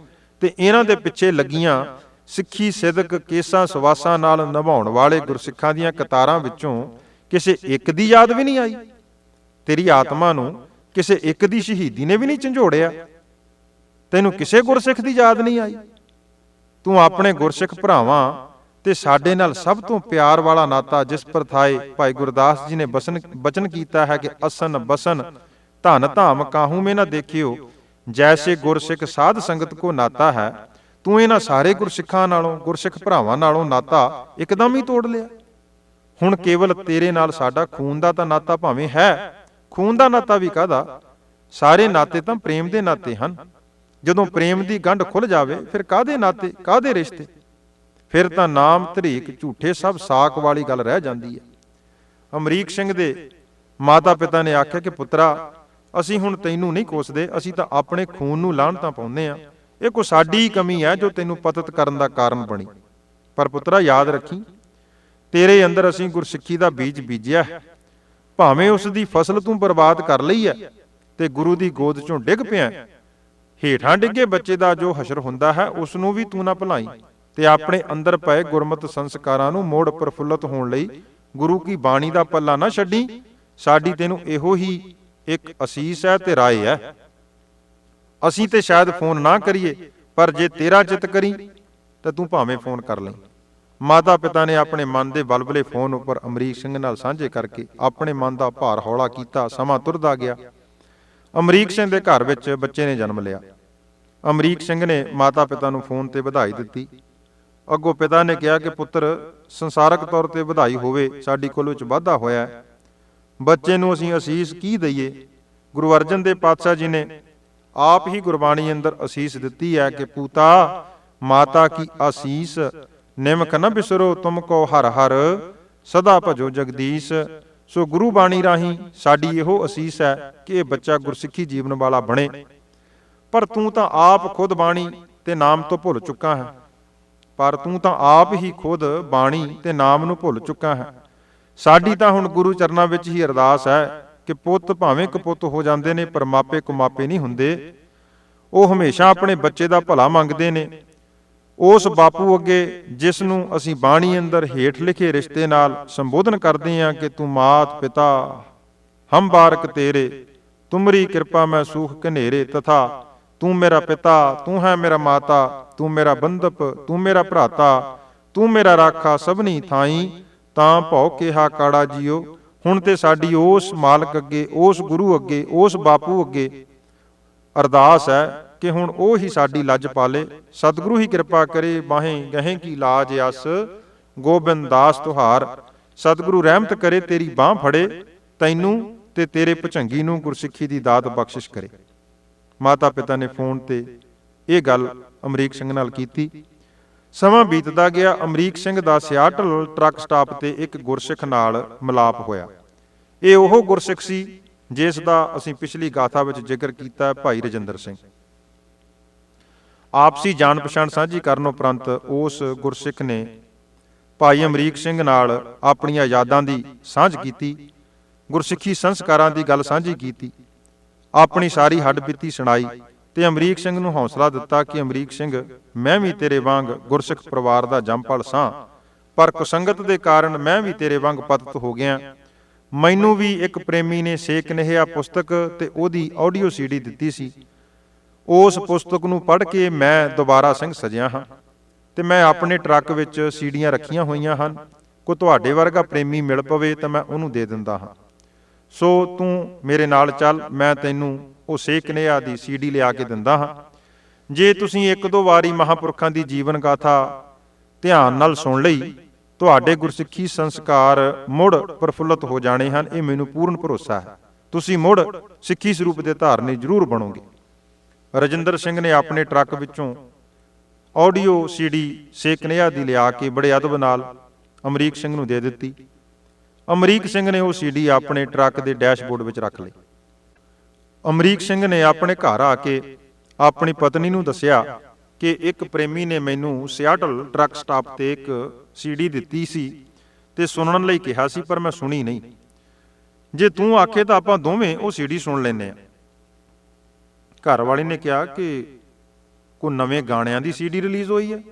ਤੇ ਇਹਨਾਂ ਦੇ ਪਿੱਛੇ ਲੱਗੀਆਂ ਸਿੱਖੀ ਸਿਦਕ ਕੇਸਾਂ ਸਵਾਸਾਂ ਨਾਲ ਨਿਭਾਉਣ ਵਾਲੇ ਗੁਰਸਿੱਖਾਂ ਦੀਆਂ ਕਤਾਰਾਂ ਵਿੱਚੋਂ ਕਿਸੇ ਇੱਕ ਦੀ ਯਾਦ ਵੀ ਨਹੀਂ ਆਈ? ਤੇਰੀ ਆਤਮਾ ਨੂੰ ਕਿਸੇ ਇੱਕ ਦੀ ਸ਼ਹੀਦੀ ਨੇ ਵੀ ਨਹੀਂ ਝੰਜੋੜਿਆ। ਤੈਨੂੰ ਕਿਸੇ ਗੁਰਸਿੱਖ ਦੀ ਯਾਦ ਨਹੀਂ ਆਈ? ਤੂੰ ਆਪਣੇ ਗੁਰਸਿੱਖ ਭਰਾਵਾਂ ਤੇ ਸਾਡੇ ਨਾਲ ਸਭ ਤੋਂ ਪਿਆਰ ਵਾਲਾ ਨਾਤਾ ਜਿਸ ਪਰ ਥਾਏ ਭਾਈ ਗੁਰਦਾਸ ਜੀ ਨੇ ਬਸਨ, ਬਚਨ ਕੀਤਾ ਹੈ ਕਿ ਅਸਨ ਬਸਨ, ਧਨ ਧਾਮ ਕਾਹੂ ਮੇ ਨਾ ਦੇਖਿਓ? ਜੈਸੇ ਗੁਰਸਿੱਖ ਸਾਧ ਸੰਗਤ ਕੋ ਨਾਤਾ ਹੈ, ਤੂੰ ਇਹਨਾਂ ਸਾਰੇ ਗੁਰਸਿੱਖਾਂ ਨਾਲੋਂ, ਗੁਰਸਿੱਖ ਭਰਾਵਾਂ ਨਾਲੋਂ ਨਾਤਾ ਇੱਕਦਮ ਹੀ ਤੋੜ ਲਿਆ। ਹੁਣ ਕੇਵਲ ਤੇਰੇ ਨਾਲ ਸਾਡਾ ਖੂਨ ਦਾ ਤਾਂ ਨਾਤਾ ਭਾਵੇਂ ਹੈ ਖੂਨ ਦਾ ਨਾਤਾ ਵੀ ਕਾਹਦਾ? ਸਾਰੇ ਨਾਤੇ ਤਾਂ ਪ੍ਰੇਮ ਦੇ ਨਾਤੇ ਹਨ। ਜਦੋਂ ਪ੍ਰੇਮ ਦੀ ਗੰਢ ਖੁੱਲ ਜਾਵੇ, ਫਿਰ ਕਾਹਦੇ ਨਾਤੇ, ਕਾਹਦੇ ਰਿਸ਼ਤੇ? ਫਿਰ ਤਾਂ ਨਾਮ ਧਰੀਕ ਝੂਠੇ ਸਭ ਸਾਕ ਵਾਲੀ ਗੱਲ ਰਹਿ ਜਾਂਦੀ ਹੈ। ਅਮਰੀਕ ਸਿੰਘ ਦੇ ਮਾਤਾ ਪਿਤਾ ਨੇ ਆਖਿਆ ਕਿ, ਪੁੱਤਰਾ, ਅਸੀਂ ਹੁਣ ਤੈਨੂੰ ਨਹੀਂ ਕੋਸਦੇ, ਅਸੀਂ ਤਾਂ ਆਪਣੇ ਖੂਨ ਨੂੰ ਲਾਹਣਤਾਂ ਪਾਉਂਦੇ ਆ ਇਹ ਕੋ ਸਾਡੀ ਹੀ ਕਮੀ ਹੈ ਜੋ ਤੈਨੂੰ ਪਤਤ ਕਰਨ ਦਾ ਕਾਰਨ ਬਣੀ। ਪਰ ਪੁੱਤਰਾ, ਯਾਦ ਰੱਖੀ, ਤੇਰੇ ਅੰਦਰ ਅਸੀਂ ਗੁਰਸਿੱਖੀ ਦਾ ਬੀਜ ਬੀਜਿਆ ਹੈ। ਭਾਵੇਂ ਉਸ ਦੀ ਫਸਲ ਤੂੰ ਬਰਬਾਦ ਕਰ ਲਈ ਹੈ ਤੇ ਗੁਰੂ ਦੀ ਗੋਦ ਚੋਂ ਡਿੱਗ ਪਿਆ ਹੇਠਾਂ ਡਿੱਗੇ ਬੱਚੇ ਦਾ ਜੋ ਹਸ਼ਰ ਹੁੰਦਾ ਹੈ ਉਸ ਨੂੰ ਵੀ ਤੂੰ ਨਾ ਭੁਲਾਈ ਤੇ ਆਪਣੇ ਅੰਦਰ ਪਏ ਗੁਰਮਤ ਸੰਸਕਾਰਾਂ ਨੂੰ ਮੋੜ ਪ੍ਰਫੁੱਲਤ ਹੋਣ ਲਈ ਗੁਰੂ ਕੀ ਬਾਣੀ ਦਾ ਪੱਲਾ ਨਾ ਛੱਡੀ। ਸਾਡੀ ਤੈਨੂੰ ਇਹੋ ਹੀ ਇੱਕ ਅਸੀਸ ਹੈ ਤੇ ਰਾਏ ਹੈ। ਅਸੀਂ ਤੇ ਸ਼ਾਇਦ ਫੋਨ ਨਾ ਕਰੀਏ, ਪਰ ਜੇ ਤੇਰਾ ਚਿੱਤ ਕਰੀ, ਤਾਂ ਤੂੰ ਭਾਵੇਂ ਫੋਨ ਕਰ ਲੈ ਮਾਤਾ ਪਿਤਾ ਨੇ ਆਪਣੇ ਮਨ ਦੇ ਬਲਬਲੇ ਫੋਨ ਉੱਪਰ ਅਮਰੀਕ ਸਿੰਘ ਨਾਲ ਸਾਂਝੇ ਕਰਕੇ ਆਪਣੇ ਮਨ ਦਾ ਭਾਰ ਹੌਲਾ ਕੀਤਾ, ਸਮਾਂ ਤੁਰਦਾ ਗਿਆ। ਅਮਰੀਕ ਸਿੰਘ ਦੇ ਘਰ ਵਿੱਚ ਬੱਚੇ ਨੇ ਜਨਮ ਲਿਆ। ਅਮਰੀਕ ਸਿੰਘ ਨੇ ਮਾਤਾ ਪਿਤਾ ਨੂੰ ਫੋਨ ਤੇ ਵਧਾਈ ਦਿੱਤੀ। ਅੱਗੋਂ ਪਿਤਾ ਨੇ ਕਿਹਾ ਕਿ, ਪੁੱਤਰ, ਸੰਸਾਰਕ ਤੌਰ ਤੇ ਵਧਾਈ ਹੋਵੇ, ਸਾਡੀ ਕੁੱਲ ਵਿੱਚ ਵਾਧਾ ਹੋਇਆ ਹੈ। ਬੱਚੇ ਨੂੰ ਅਸੀਂ ਅਸੀਸ ਕੀ ਦਈਏ? ਗੁਰੂ ਅਰਜਨ ਦੇਵ ਪਾਤਸ਼ਾਹ ਜੀ ਨੇ ਆਪ ਹੀ ਗੁਰਬਾਣੀ ਅੰਦਰ ਅਸੀਸ ਦਿੱਤੀ ਹੈ ਕਿ, ਪੂਤਾ, ਮਾਤਾ ਕੀ ਅਸੀਸ ਨਿਮਕ ਨ ਬਿਸਰੋ ਤੁਮ ਕੋ ਹਰ ਹਰ, ਸਦਾ ਭਜੋ ਜਗਦੀਸ਼, ਸੋ ਗੁਰੂ ਬਾਣੀ ਰਾਹੀਂ ਸਾਡੀ ਇਹੋ ਅਸੀਸ ਹੈ ਕਿ ਇਹ ਬੱਚਾ ਗੁਰਸਿੱਖੀ ਜੀਵਨ ਵਾਲਾ ਬਣੇ। ਪਰ ਤੂੰ ਤਾਂ ਆਪ ਖੁਦ ਬਾਣੀ ਤੇ ਨਾਮ ਤੋਂ ਭੁੱਲ ਚੁੱਕਾ ਹੈ। ਪਰ ਤੂੰ ਤਾਂ ਆਪ ਹੀ ਖੁਦ ਬਾਣੀ ਤੇ ਨਾਮ ਨੂੰ ਭੁੱਲ ਚੁੱਕਾ ਹੈ। ਸਾਡੀ ਤਾਂ ਹੁਣ ਗੁਰੂ ਚਰਨਾਂ ਵਿੱਚ ਹੀ ਅਰਦਾਸ ਹੈ ਕਿ ਪੁੱਤ ਭਾਵੇਂ ਕਪੁੱਤ ਹੋ ਜਾਂਦੇ ਨੇ, ਪਰ ਮਾਪੇ ਕੁਮਾਪੇ ਨਹੀਂ ਹੁੰਦੇ। ਉਹ ਹਮੇਸ਼ਾ ਆਪਣੇ ਬੱਚੇ ਦਾ ਭਲਾ ਮੰਗਦੇ ਨੇ। ਉਸ ਬਾਪੂ ਅੱਗੇ, ਜਿਸ ਨੂੰ ਅਸੀਂ ਬਾਣੀ ਅੰਦਰ ਹੇਠ ਲਿਖੇ ਰਿਸ਼ਤੇ ਨਾਲ ਸੰਬੋਧਨ ਕਰਦੇ ਹਾਂ ਕਿ ਤੂੰ ਮਾਤ ਪਿਤਾ, ਹਮ ਬਾਰਕ ਤੇਰੇ, ਤੁਮਰੀ ਕਿਰਪਾ ਮੈਂ ਸੂਖ ਘਨੇਰੇ ਤਥਾ, ਤੂੰ ਮੇਰਾ ਪਿਤਾ, ਤੂੰ ਹੈ ਮੇਰਾ ਮਾਤਾ, ਤੂੰ ਮੇਰਾ ਬੰਧਪ, ਤੂੰ ਮੇਰਾ ਭਰਾਤਾ, ਤੂੰ ਮੇਰਾ ਰਾਖਾ ਸਭਨੀ ਥਾਈ, ਤਾਂ ਭਉ ਕਿਹਾ ਕਾੜਾ ਜੀਓ, ਹੁਣ ਤੇ ਸਾਡੀ ਉਸ ਮਾਲਕ ਅੱਗੇ, ਉਸ ਗੁਰੂ ਅੱਗੇ, ਉਸ ਬਾਪੂ ਅੱਗੇ ਅਰਦਾਸ ਹੈ। ਕਿ ਹੁਣ ਉਹ ਹੀ ਸਾਡੀ ਲੱਜ ਪਾਲੇ। ਸਤਿਗੁਰੂ ਹੀ ਕਿਰਪਾ ਕਰੇ ਬਾਹੇ ਗਹੇ ਕੀ ਲਾਜ ਅਸ। ਗੋਬਿੰਦ ਦਾਸ ਤੁਹਾਰ, ਸਤਿਗੁਰੂ ਰਹਿਮਤ ਕਰੇ, ਤੇਰੀ ਬਾਹ ਫੜੇ। ਤੈਨੂੰ ਤੇ ਤੇਰੇ ਭਚੰਗੀ ਨੂੰ ਗੁਰਸਿੱਖੀ ਦੀ ਦਾਤ ਬਖਸ਼ਿਸ਼ ਕਰੇ। ਮਾਤਾ ਪਿਤਾ ਨੇ ਫੋਨ ਤੇ ਇਹ ਗੱਲ ਅਮਰੀਕ ਸਿੰਘ ਨਾਲ ਕੀਤੀ। ਸਮਾਂ ਬੀਤਦਾ ਗਿਆ, ਅਮਰੀਕ ਸਿੰਘ ਦਾ ਸਿਆਟਲ ਟਰੱਕ ਸਟਾਪ ਤੇ ਇੱਕ ਗੁਰਸਿੱਖ ਨਾਲ ਮਿਲਾਪ ਹੋਇਆ। ਇਹ ਉਹ ਗੁਰਸਿੱਖ ਸੀ, ਜਿਸ ਦਾ ਅਸੀਂ ਪਿਛਲੀ ਗਾਥਾ ਵਿੱਚ ਜ਼ਿਕਰ ਕੀਤਾ ਭਾਈ ਰਜਿੰਦਰ ਸਿੰਘ। ਆਪਸੀ ਜਾਣ ਪਛਾਣ ਸਾਂਝੀ ਕਰਨ ਉਪਰੰਤ ਉਸ ਗੁਰਸਿੱਖ ਨੇ ਭਾਈ ਅਮਰੀਕ ਸਿੰਘ ਨਾਲ ਆਪਣੀਆਂ ਯਾਦਾਂ ਦੀ ਸਾਂਝ ਕੀਤੀ, ਗੁਰਸਿੱਖੀ ਸੰਸਕਾਰਾਂ ਦੀ ਗੱਲ ਸਾਂਝੀ ਕੀਤੀ, ਆਪਣੀ ਸਾਰੀ ਹੱਡਬੀਤੀ ਸੁਣਾਈ ਤੇ ਅਮਰੀਕ ਸਿੰਘ ਨੂੰ ਹੌਸਲਾ ਦਿੱਤਾ ਕਿ ਅਮਰੀਕ ਸਿੰਘ, ਮੈਂ ਵੀ ਤੇਰੇ ਵਾਂਗ ਗੁਰਸਿੱਖ ਪਰਿਵਾਰ ਦਾ ਜੰਪਲ ਸਾਂ, ਪਰ ਕੁਸੰਗਤ ਦੇ ਕਾਰਨ ਮੈਂ ਵੀ ਤੇਰੇ ਵਾਂਗ ਪਤਿਤ ਹੋ ਗਿਆ। ਮੈਨੂੰ ਵੀ ਇੱਕ ਪ੍ਰੇਮੀ ਨੇ ਸੇਕ ਨਹਿਆ ਪੁਸਤਕ ਤੇ ਉਹਦੀ ਆਡੀਓ ਸੀਡੀ ਦਿੱਤੀ ਸੀ। ਉਸ ਪੁਸਤਕ ਨੂੰ ਪੜ੍ਹ ਕੇ ਮੈਂ ਦੁਬਾਰਾ ਸਿੰਘ ਸਜਿਆ ਹਾਂ ਤੇ ਮੈਂ ਆਪਣੇ ਟਰੱਕ ਵਿੱਚ ਸੀੜੀਆਂ ਰੱਖੀਆਂ ਹੋਈਆਂ ਹਨ। ਕੋ ਤੁਹਾਡੇ ਵਰਗਾ ਪ੍ਰੇਮੀ ਮਿਲ ਪਵੇ ਤਾਂ ਮੈਂ ਉਹਨੂੰ ਦੇ ਦਿੰਦਾ ਹਾਂ। ਸੋ ਤੂੰ ਮੇਰੇ ਨਾਲ ਚੱਲ, ਮੈਂ ਤੈਨੂੰ ਉਹ ਸੇਕ ਨੇਹਾ ਦੀ ਸੀਡੀ ਲਿਆ ਕੇ ਦਿੰਦਾ ਹਾਂ। ਜੇ ਤੁਸੀਂ ਇੱਕ ਦੋ ਵਾਰੀ ਮਹਾਪੁਰਖਾਂ ਦੀ ਜੀਵਨ ਗਾਥਾ ਧਿਆਨ ਨਾਲ ਸੁਣ ਲਈ, ਤੁਹਾਡੇ ਗੁਰਸਿੱਖੀ ਸੰਸਕਾਰ ਮੁੜ ਪ੍ਰਫੁੱਲਤ ਹੋ ਜਾਣੇ ਹਨ, ਇਹ ਮੈਨੂੰ ਪੂਰਨ ਭਰੋਸਾ ਹੈ। ਤੁਸੀਂ ਮੁੜ ਸਿੱਖੀ ਸਰੂਪ ਦੇ ਧਾਰਨੀ ਜ਼ਰੂਰ ਬਣੋਗੇ। ਰਜਿੰਦਰ ਸਿੰਘ ਨੇ ਆਪਣੇ ਟਰੱਕ ਵਿੱਚੋਂ ਆਡੀਓ ਸੀਡੀ ਸੇਕਨਿਆ ਦੀ ਲਿਆ ਕੇ ਬੜੇ ਅਦਬ ਨਾਲ ਅਮਰੀਕ ਸਿੰਘ ਨੂੰ ਦੇ ਦਿੱਤੀ। ਅਮਰੀਕ ਸਿੰਘ ਨੇ ਉਹ ਸੀਡੀ ਆਪਣੇ ਟਰੱਕ ਦੇ ਡੈਸ਼ਬੋਰਡ ਵਿੱਚ ਰੱਖ ਲਈ। ਅਮਰੀਕ ਸਿੰਘ ਨੇ ਆਪਣੇ ਘਰ ਆ ਕੇ ਆਪਣੀ ਪਤਨੀ ਨੂੰ ਦੱਸਿਆ ਕਿ ਇੱਕ ਪ੍ਰੇਮੀ ਨੇ ਮੈਨੂੰ ਸਿਆਟਲ ਟਰੱਕ ਸਟਾਪ ਤੇ ਇੱਕ ਸੀਡੀ ਦਿੱਤੀ ਸੀ ਤੇ ਸੁਣਨ ਲਈ ਕਿਹਾ ਸੀ, ਪਰ ਮੈਂ ਸੁਣੀ ਨਹੀਂ। ਜੇ ਤੂੰ ਆਖੇ ਤਾਂ ਆਪਾਂ ਦੋਵੇਂ ਉਹ ਸੀਡੀ ਸੁਣ ਲੈਨੇ ਆ ਘਰ ਵਾਲੀ ਨੇ ਕਿਹਾ ਕਿ ਕੋ ਨਵੇਂ ਗਾਣਿਆਂ ਦੀ ਸੀਡੀ ਰਿਲੀਜ਼ ਹੋਈ ਹੈ।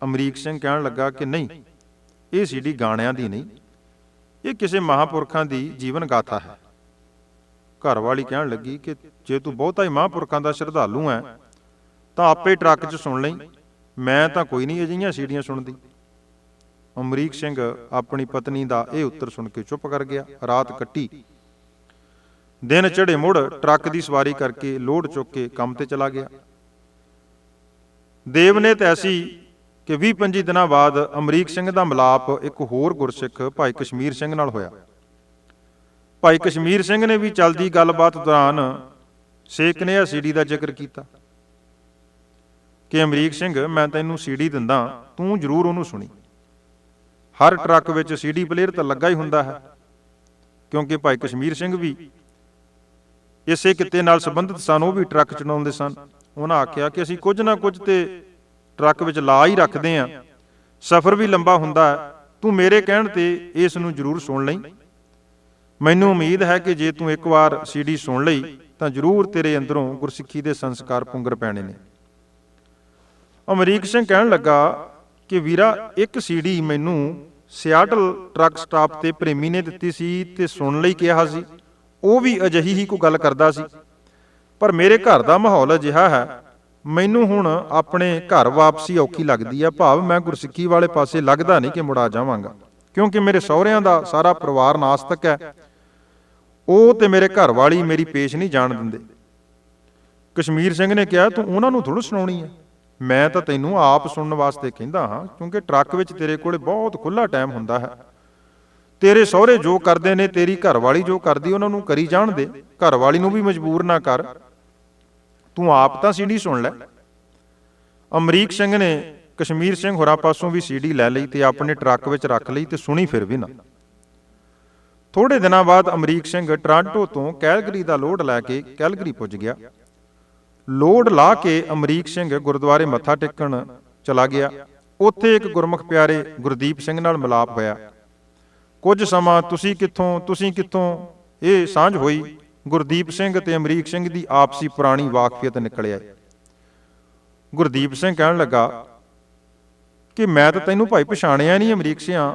ਅਮਰੀਕ ਸਿੰਘ ਕਹਿਣ ਲੱਗਾ ਕਿ ਨਹੀਂ, ਇਹ ਸੀਡੀ ਗਾਣਿਆਂ ਦੀ ਨਹੀਂ, ਇਹ ਕਿਸੇ ਮਹਾਪੁਰਖਾਂ ਦੀ ਜੀਵਨ ਗਾਥਾ ਹੈ। ਘਰ ਵਾਲੀ ਕਹਿਣ ਲੱਗੀ ਕਿ ਜੇ ਤੂੰ ਬਹੁਤਾ ਹੀ ਮਹਾਪੁਰਖਾਂ ਦਾ ਸ਼ਰਧਾਲੂ ਹੈ, ਤਾਂ ਆਪੇ ਟਰੱਕ 'ਚ ਸੁਣ ਲਈ, ਮੈਂ ਤਾਂ ਕੋਈ ਨਹੀਂ ਅਜਿਹੀਆਂ ਸੀੜੀਆਂ ਸੁਣਦੀ। ਅਮਰੀਕ ਸਿੰਘ ਆਪਣੀ ਪਤਨੀ ਦਾ ਇਹ ਉੱਤਰ ਸੁਣ ਕੇ ਚੁੱਪ ਕਰ ਗਿਆ, ਰਾਤ ਕੱਟੀ। ਦਿਨ ਚੜੇ ਮੁੜ ਟਰੱਕ ਦੀ ਸਵਾਰੀ ਕਰਕੇ ਲੋਡ ਚੁੱਕ ਕੇ ਕੰਮ ਤੇ ਚਲਾ ਗਿਆ। ਦੇਵ ਨੇ ਤਾਂ ਐਸੀ ਕਿ 20-25 ਦਿਨਾਂ ਬਾਅਦ ਅਮਰੀਕ ਸਿੰਘ ਦਾ ਮਿਲਾਪ ਇੱਕ ਹੋਰ ਗੁਰਸਿੱਖ ਭਾਈ ਕਸ਼ਮੀਰ ਸਿੰਘ ਨਾਲ ਹੋਇਆ। ਭਾਈ ਕਸ਼ਮੀਰ ਸਿੰਘ ਨੇ ਵੀ ਚਲਦੀ ਗੱਲਬਾਤ ਦੌਰਾਨ ਸੇਕ ਨੇ ਸੇਕਨਿਆ ਸੀਡੀ ਦਾ ਜ਼ਿਕਰ ਕੀਤਾ ਕਿ ਅਮਰੀਕ ਸਿੰਘ, ਮੈਂ ਤੈਨੂੰ ਸੀਡੀ ਦਿੰਦਾ, ਤੂੰ ਜ਼ਰੂਰ ਉਹਨੂੰ ਸੁਣੀ। ਹਰ ਟਰੱਕ ਵਿੱਚ ਸੀਡੀ ਪਲੇਅਰ ਤਾਂ ਲੱਗਾ ਹੀ ਹੁੰਦਾ ਹੈ, ਕਿਉਂਕਿ ਭਾਈ ਕਸ਼ਮੀਰ ਸਿੰਘ ਵੀ ਇਸੇ ਕਿੱਤੇ ਨਾਲ ਸੰਬੰਧਿਤ ਸਨ, ਉਹ ਵੀ ਟਰੱਕ ਚਲਾਉਂਦੇ ਸਨ। ਉਹਨਾਂ ਆਖਿਆ ਕਿ ਅਸੀਂ ਕੁਝ ਨਾ ਕੁਝ ਤੇ ਟਰੱਕ ਵਿੱਚ ਲਾ ਹੀ ਰੱਖਦੇ ਆਂ ਸਫ਼ਰ ਵੀ ਲੰਬਾ ਹੁੰਦਾ ਹੈ। ਤੂੰ ਮੇਰੇ ਕਹਿਣ ਤੇ ਇਸ ਨੂੰ ਜ਼ਰੂਰ ਸੁਣ ਲਈ। ਮੈਨੂੰ ਉਮੀਦ ਹੈ ਕਿ ਜੇ ਤੂੰ ਇੱਕ ਵਾਰ ਸੀਡੀ ਸੁਣ ਲਈ, ਤਾਂ ਜ਼ਰੂਰ ਤੇਰੇ ਅੰਦਰੋਂ ਗੁਰਸਿੱਖੀ ਦੇ ਸੰਸਕਾਰ ਪੁੰਗਰ ਪੈਣੇ ਨੇ। ਅਮਰੀਕ ਸਿੰਘ ਕਹਿਣ ਲੱਗਾ ਕਿ ਵੀਰਾ, ਇੱਕ ਸੀਡੀ ਮੈਨੂੰ ਸਿਆਟਲ ਟਰੱਕ ਸਟਾਪ ਤੇ ਪ੍ਰੇਮੀ ਨੇ ਦਿੱਤੀ ਸੀ ਤੇ ਸੁਣਨ ਲਈ ਕਿਹਾ ਸੀ। ਉਹ ਵੀ ਅਜਿਹੀ ਹੀ ਕੋਈ ਗੱਲ ਕਰਦਾ ਸੀ। ਪਰ ਮੇਰੇ ਘਰ ਦਾ ਮਾਹੌਲ ਅਜਿਹਾ ਹੈ। ਮੈਨੂੰ ਹੁਣ ਆਪਣੇ ਘਰ ਵਾਪਸੀ ਔਖੀ ਲੱਗਦੀ ਆ। ਭਾਵ ਮੈਂ ਗੁਰਸਿੱਖੀ ਵਾਲੇ ਪਾਸੇ ਲੱਗਦਾ ਨਹੀਂ ਕਿ ਮੁੜਾ ਜਾਵਾਂਗਾ। ਕਿਉਂਕਿ ਮੇਰੇ ਸਹੁਰਿਆਂ ਦਾ ਸਾਰਾ ਪਰਿਵਾਰ ਨਾਸਤਕ ਹੈ। ਉਹ ਤੇ ਮੇਰੇ ਘਰ ਵਾਲੀ ਮੇਰੀ ਪੇਸ਼ ਨਹੀਂ ਜਾਣ ਦਿੰਦੇ। ਕਸ਼ਮੀਰ ਸਿੰਘ ਨੇ ਕਿਹਾ, ਤੂੰ ਉਹਨਾਂ ਨੂੰ ਥੋੜ੍ਹਾ ਸੁਣਾਉਣੀ ਹੈ ਮੈਂ ਤਾਂ ਤੈਨੂੰ ਆਪ ਸੁਣਨ ਵਾਸਤੇ ਕਹਿੰਦਾ ਹਾਂ, ਕਿਉਂਕਿ ਟਰੱਕ ਵਿੱਚ ਤੇਰੇ ਕੋਲੇ ਬਹੁਤ ਖੁੱਲਾ ਟਾਈਮ ਹੁੰਦਾ ਹੈ। ਤੇਰੇ ਸਹੁਰੇ ਜੋ ਕਰਦੇ ਨੇ, ਤੇਰੀ ਘਰਵਾਲੀ ਜੋ ਕਰਦੀ, ਉਹਨਾਂ ਨੂੰ ਕਰੀ ਜਾਣ ਦੇ। ਘਰਵਾਲੀ ਨੂੰ ਵੀ ਮਜਬੂਰ ਨਾ ਕਰ। ਤੂੰ ਆਪ ਤਾਂ ਸੀਡੀ ਸੁਣ ਲੈ। ਅਮਰੀਕ ਸਿੰਘ ਨੇ ਕਸ਼ਮੀਰ ਸਿੰਘ ਹੋਰਾਂ ਪਾਸੋਂ ਵੀ ਸੀਡੀ ਲੈ ਲਈ ਤੇ ਆਪਣੇ ਟਰੱਕ ਵਿੱਚ ਰੱਖ ਲਈ ਤੇ ਸੁਣੀ ਫਿਰ ਵੀ ਨਾ। ਥੋੜੇ ਦਿਨਾਂ ਬਾਅਦ ਅਮਰੀਕ ਸਿੰਘ ਟਰਾਂਟੋ ਤੋਂ ਕੈਲਗਰੀ ਦਾ ਲੋਡ ਲੈ ਕੇ ਕੈਲਗਰੀ ਪੁੱਜ ਗਿਆ। ਲੋਡ ਲਾ ਕੇ ਅਮਰੀਕ ਸਿੰਘ ਗੁਰਦੁਆਰੇ ਮੱਥਾ ਟੇਕਣ ਚਲਾ ਗਿਆ। ਉੱਥੇ ਇੱਕ ਗੁਰਮੁਖ ਪਿਆਰੇ ਗੁਰਦੀਪ ਸਿੰਘ ਨਾਲ ਮਿਲਾਪ ਹੋਇਆ। ਕੁਝ ਸਮਾਂ ਤੁਸੀਂ ਕਿੱਥੋਂ ਤੁਸੀਂ ਕਿੱਥੋਂ? ਇਹ ਸਾਂਝ ਹੋਈ। ਗੁਰਦੀਪ ਸਿੰਘ ਤੇ ਅਮਰੀਕ ਸਿੰਘ ਦੀ ਆਪਸੀ ਪੁਰਾਣੀ ਵਾਕਫੀਅਤ ਨਿਕਲਿਆ ਆਈ। ਗੁਰਦੀਪ ਸਿੰਘ ਕਹਿਣ ਲੱਗਾ, ਕਿ ਮੈਂ ਤਾਂ ਤੈਨੂੰ ਭਾਈ ਪਛਾਣਿਆ ਨਹੀਂ ਅਮਰੀਕ ਸਿਆਂ।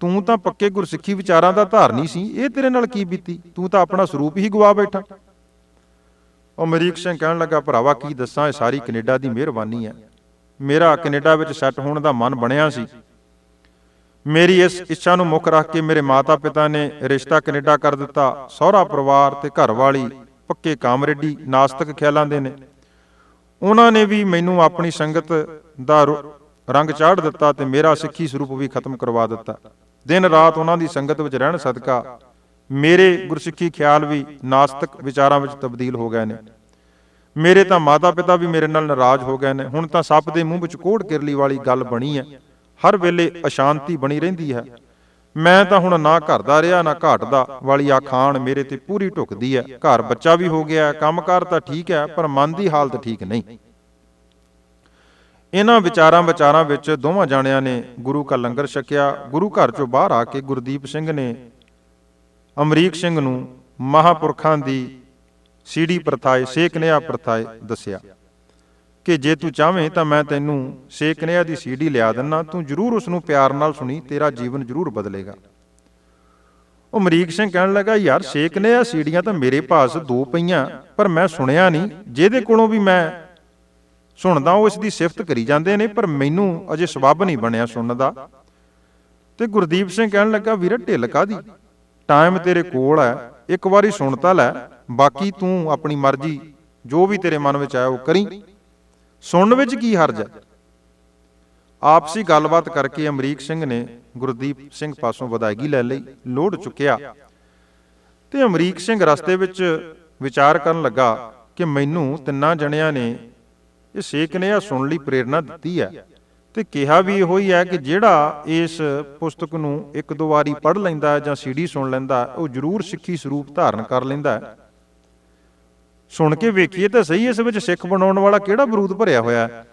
ਤੂੰ ਤਾਂ ਪੱਕੇ ਗੁਰਸਿੱਖੀ ਵਿਚਾਰਾਂ ਦਾ ਧਾਰਨੀ ਸੀ। ਇਹ ਤੇਰੇ ਨਾਲ ਕੀ ਬੀਤੀ? ਤੂੰ ਤਾਂ ਆਪਣਾ ਸਰੂਪ ਹੀ ਗਵਾ ਬੈਠਾ ਅਮਰੀਕ ਸਿੰਘ ਕਹਿਣ ਲੱਗਾ, ਭਰਾਵਾ, ਕੀ ਦੱਸਾਂ? ਇਹ ਸਾਰੀ ਕੈਨੇਡਾ ਦੀ ਮਿਹਰਬਾਨੀ ਹੈ। ਮੇਰਾ ਕੈਨੇਡਾ ਵਿੱਚ ਸੈੱਟ ਹੋਣ ਦਾ ਮਨ ਬਣਿਆ ਸੀ। ਮੇਰੀ ਇਸ ਇੱਛਾ ਨੂੰ ਮੁੱਖ ਰੱਖ ਕੇ ਮੇਰੇ ਮਾਤਾ-ਪਿਤਾ ਨੇ ਰਿਸ਼ਤਾ ਕੈਨੇਡਾ ਕਰ ਦਿੱਤਾ। ਸਹੁਰਾ ਪਰਿਵਾਰ ਤੇ ਘਰਵਾਲੀ ਪੱਕੇ ਕਾਮਰੇਡੀ ਨਾਸਤਿਕ ਖਿਆਲਾਂ ਦੇ ਨੇ। ਉਹਨਾਂ ਨੇ ਵੀ ਮੈਨੂੰ ਆਪਣੀ ਸੰਗਤ ਦਾ ਰੁ- ਰੰਗ ਚਾੜ ਦਿੱਤਾ ਤੇ ਮੇਰਾ ਸਿੱਖੀ ਸਰੂਪ ਵੀ ਖਤਮ ਕਰਵਾ ਦਿੱਤਾ। ਦਿਨ ਰਾਤ ਉਹਨਾਂ ਦੀ ਸੰਗਤ ਵਿੱਚ ਰਹਿਣ ਸਦਕਾ ਮੇਰੇ ਗੁਰਸਿੱਖੀ ਖਿਆਲ ਵੀ ਨਾਸਤਕ ਵਿਚਾਰਾਂ ਵਿੱਚ ਤਬਦੀਲ ਹੋ ਗਏ ਨੇ। ਮੇਰੇ ਤਾਂ ਮਾਤਾ-ਪਿਤਾ ਵੀ ਮੇਰੇ ਨਾਲ ਨਾਰਾਜ਼ ਹੋ ਗਏ ਨੇ। ਹੁਣ ਤਾਂ ਸੱਪ ਦੇ ਮੂੰਹ ਵਿੱਚ ਕੋੜ ਕਿਰਲੀ ਵਾਲੀ ਗੱਲ ਬਣੀ ਹੈ। ਹਰ ਵੇਲੇ ਅਸ਼ਾਂਤੀ ਬਣੀ ਰਹਿੰਦੀ ਹੈ। ਮੈਂ ਤਾਂ ਹੁਣ ਨਾ ਘਰਦਾ ਰਿਹਾ, ਨਾ ਘਾਟ ਦਾ ਵਾਲੀ ਆ ਮੇਰੇ ਤੇ ਪੂਰੀ ਢੁਕਦੀ ਹੈ। ਘਰ ਬੱਚਾ ਵੀ ਹੋ ਗਿਆ, ਕੰਮਕਾਰ ਤਾਂ ਠੀਕ ਹੈ, ਪਰ ਮਨ ਦੀ ਹਾਲਤ ਠੀਕ ਨਹੀਂ। ਇਹਨਾਂ ਵਿਚਾਰਾਂ ਵਿਚਾਰਾਂ ਵਿੱਚ ਦੋਵਾਂ ਜਾਣਿਆਂ ਨੇ ਗੁਰੂ ਕਾ ਲੰਗਰ ਛਕਿਆ। ਗੁਰੂ ਘਰ ਚੋਂ ਬਾਹਰ ਆ ਕੇ ਗੁਰਦੀਪ ਸਿੰਘ ਨੇ ਅਮਰੀਕ ਸਿੰਘ ਨੂੰ ਮਹਾਪੁਰਖਾਂ ਦੀ ਸੀੜੀ ਪ੍ਰਥਾਏ ਸੇਕਨਿਆ ਪ੍ਰਥਾਏ ਦੱਸਿਆ। ਕਿ ਜੇ ਤੂੰ ਚਾਹਵੇਂ ਤਾਂ ਮੈਂ ਤੈਨੂੰ ਸੇਕਨਿਆ ਦੀ ਸੀਡੀ ਲਿਆ ਦਿੰਨਾ, ਤੂੰ ਜਰੂਰ ਉਸ ਨੂੰ ਪਿਆਰ ਨਾਲ ਸੁਣੀ, ਤੇਰਾ ਜੀਵਨ ਜਰੂਰ ਬਦਲੇਗਾ। ਉਹ ਅਮਰੀਕ ਸਿੰਘ ਕਹਿਣ ਲੱਗਾ, ਯਾਰ ਸੇਕਨਿਆ ਸੀੜੀਆਂ ਤਾਂ ਮੇਰੇ ਪਾਸ ਦੋ ਪਈਆਂ, ਪਰ ਮੈਂ ਸੁਣਿਆ ਨਹੀਂ। ਜਿਹਦੇ ਕੋਲੋਂ ਵੀ ਮੈਂ ਸੁਣਦਾ, ਉਹ ਇਸ ਦੀ ਸਿਫਤ ਕਰੀ ਜਾਂਦੇ ਨੇ, ਪਰ ਮੈਨੂੰ ਅਜੇ ਸਬੱਬ ਨਹੀਂ ਬਣਿਆ ਸੁਣਨ ਦਾ ਤੇ ਗੁਰਦੀਪ ਸਿੰਘ ਕਹਿਣ ਲੱਗਾ, ਵੀਰ, ਢਿੱਲ ਕਾਦੀ ਟਾਈਮ ਤੇਰੇ ਕੋਲ ਹੈ, ਇੱਕ ਵਾਰੀ ਸੁਣ ਤਾਂ ਲੈ। ਬਾਕੀ ਤੂੰ ਆਪਣੀ ਮਰਜ਼ੀ, ਜੋ ਵੀ ਤੇਰੇ ਮਨ ਵਿੱਚ ਆਇਆ, ਉਹ ਕਰੀ। ਸੁਣਨ ਵਿੱਚ ਕੀ ਹਰਜ ਹੈ? ਆਪਸੀ ਗੱਲਬਾਤ ਕਰਕੇ ਅਮਰੀਕ ਸਿੰਘ ਨੇ ਗੁਰਦੀਪ ਸਿੰਘ ਪਾਸੋਂ ਵਧਾਈਗੀ ਲੈ ਲਈ, ਲੋੜ ਚੁੱਕਿਆ ਤੇ ਅਮਰੀਕ ਸਿੰਘ ਰਸਤੇ ਵਿੱਚ ਵਿਚਾਰ ਕਰਨ ਲੱਗਾ ਕਿ ਮੈਨੂੰ ਤਿੰਨਾਂ ਜਣਿਆਂ ਨੇ ਇਹ ਸੇਕ ਨੇ ਆ ਸੁਣ ਲਈ ਪ੍ਰੇਰਣਾ ਦਿੱਤੀ ਹੈ ਤੇ ਕਿਹਾ ਵੀ ਇਹੋ ਹੀ ਹੈ ਕਿ ਜਿਹੜਾ ਇਸ ਪੁਸਤਕ ਨੂੰ ਇੱਕ ਦੋ ਵਾਰੀ ਪੜ੍ਹ ਲੈਂਦਾ ਜਾਂ ਸੀਡੀ ਸੁਣ ਲੈਂਦਾ, ਉਹ ਜ਼ਰੂਰ ਸਿੱਖੀ ਸਰੂਪ ਧਾਰਨ ਕਰ ਲੈਂਦਾ ਹੈ। ਸੁਣ ਕੇ ਵੇਖੀਏ ਤਾਂ ਸਹੀ, ਇਸ ਵਿੱਚ ਸਿੱਖ ਬਣਾਉਣ ਵਾਲਾ ਕਿਹੜਾ ਬਰੂਦ ਭਰਿਆ ਹੋਇਆ ਹੈ?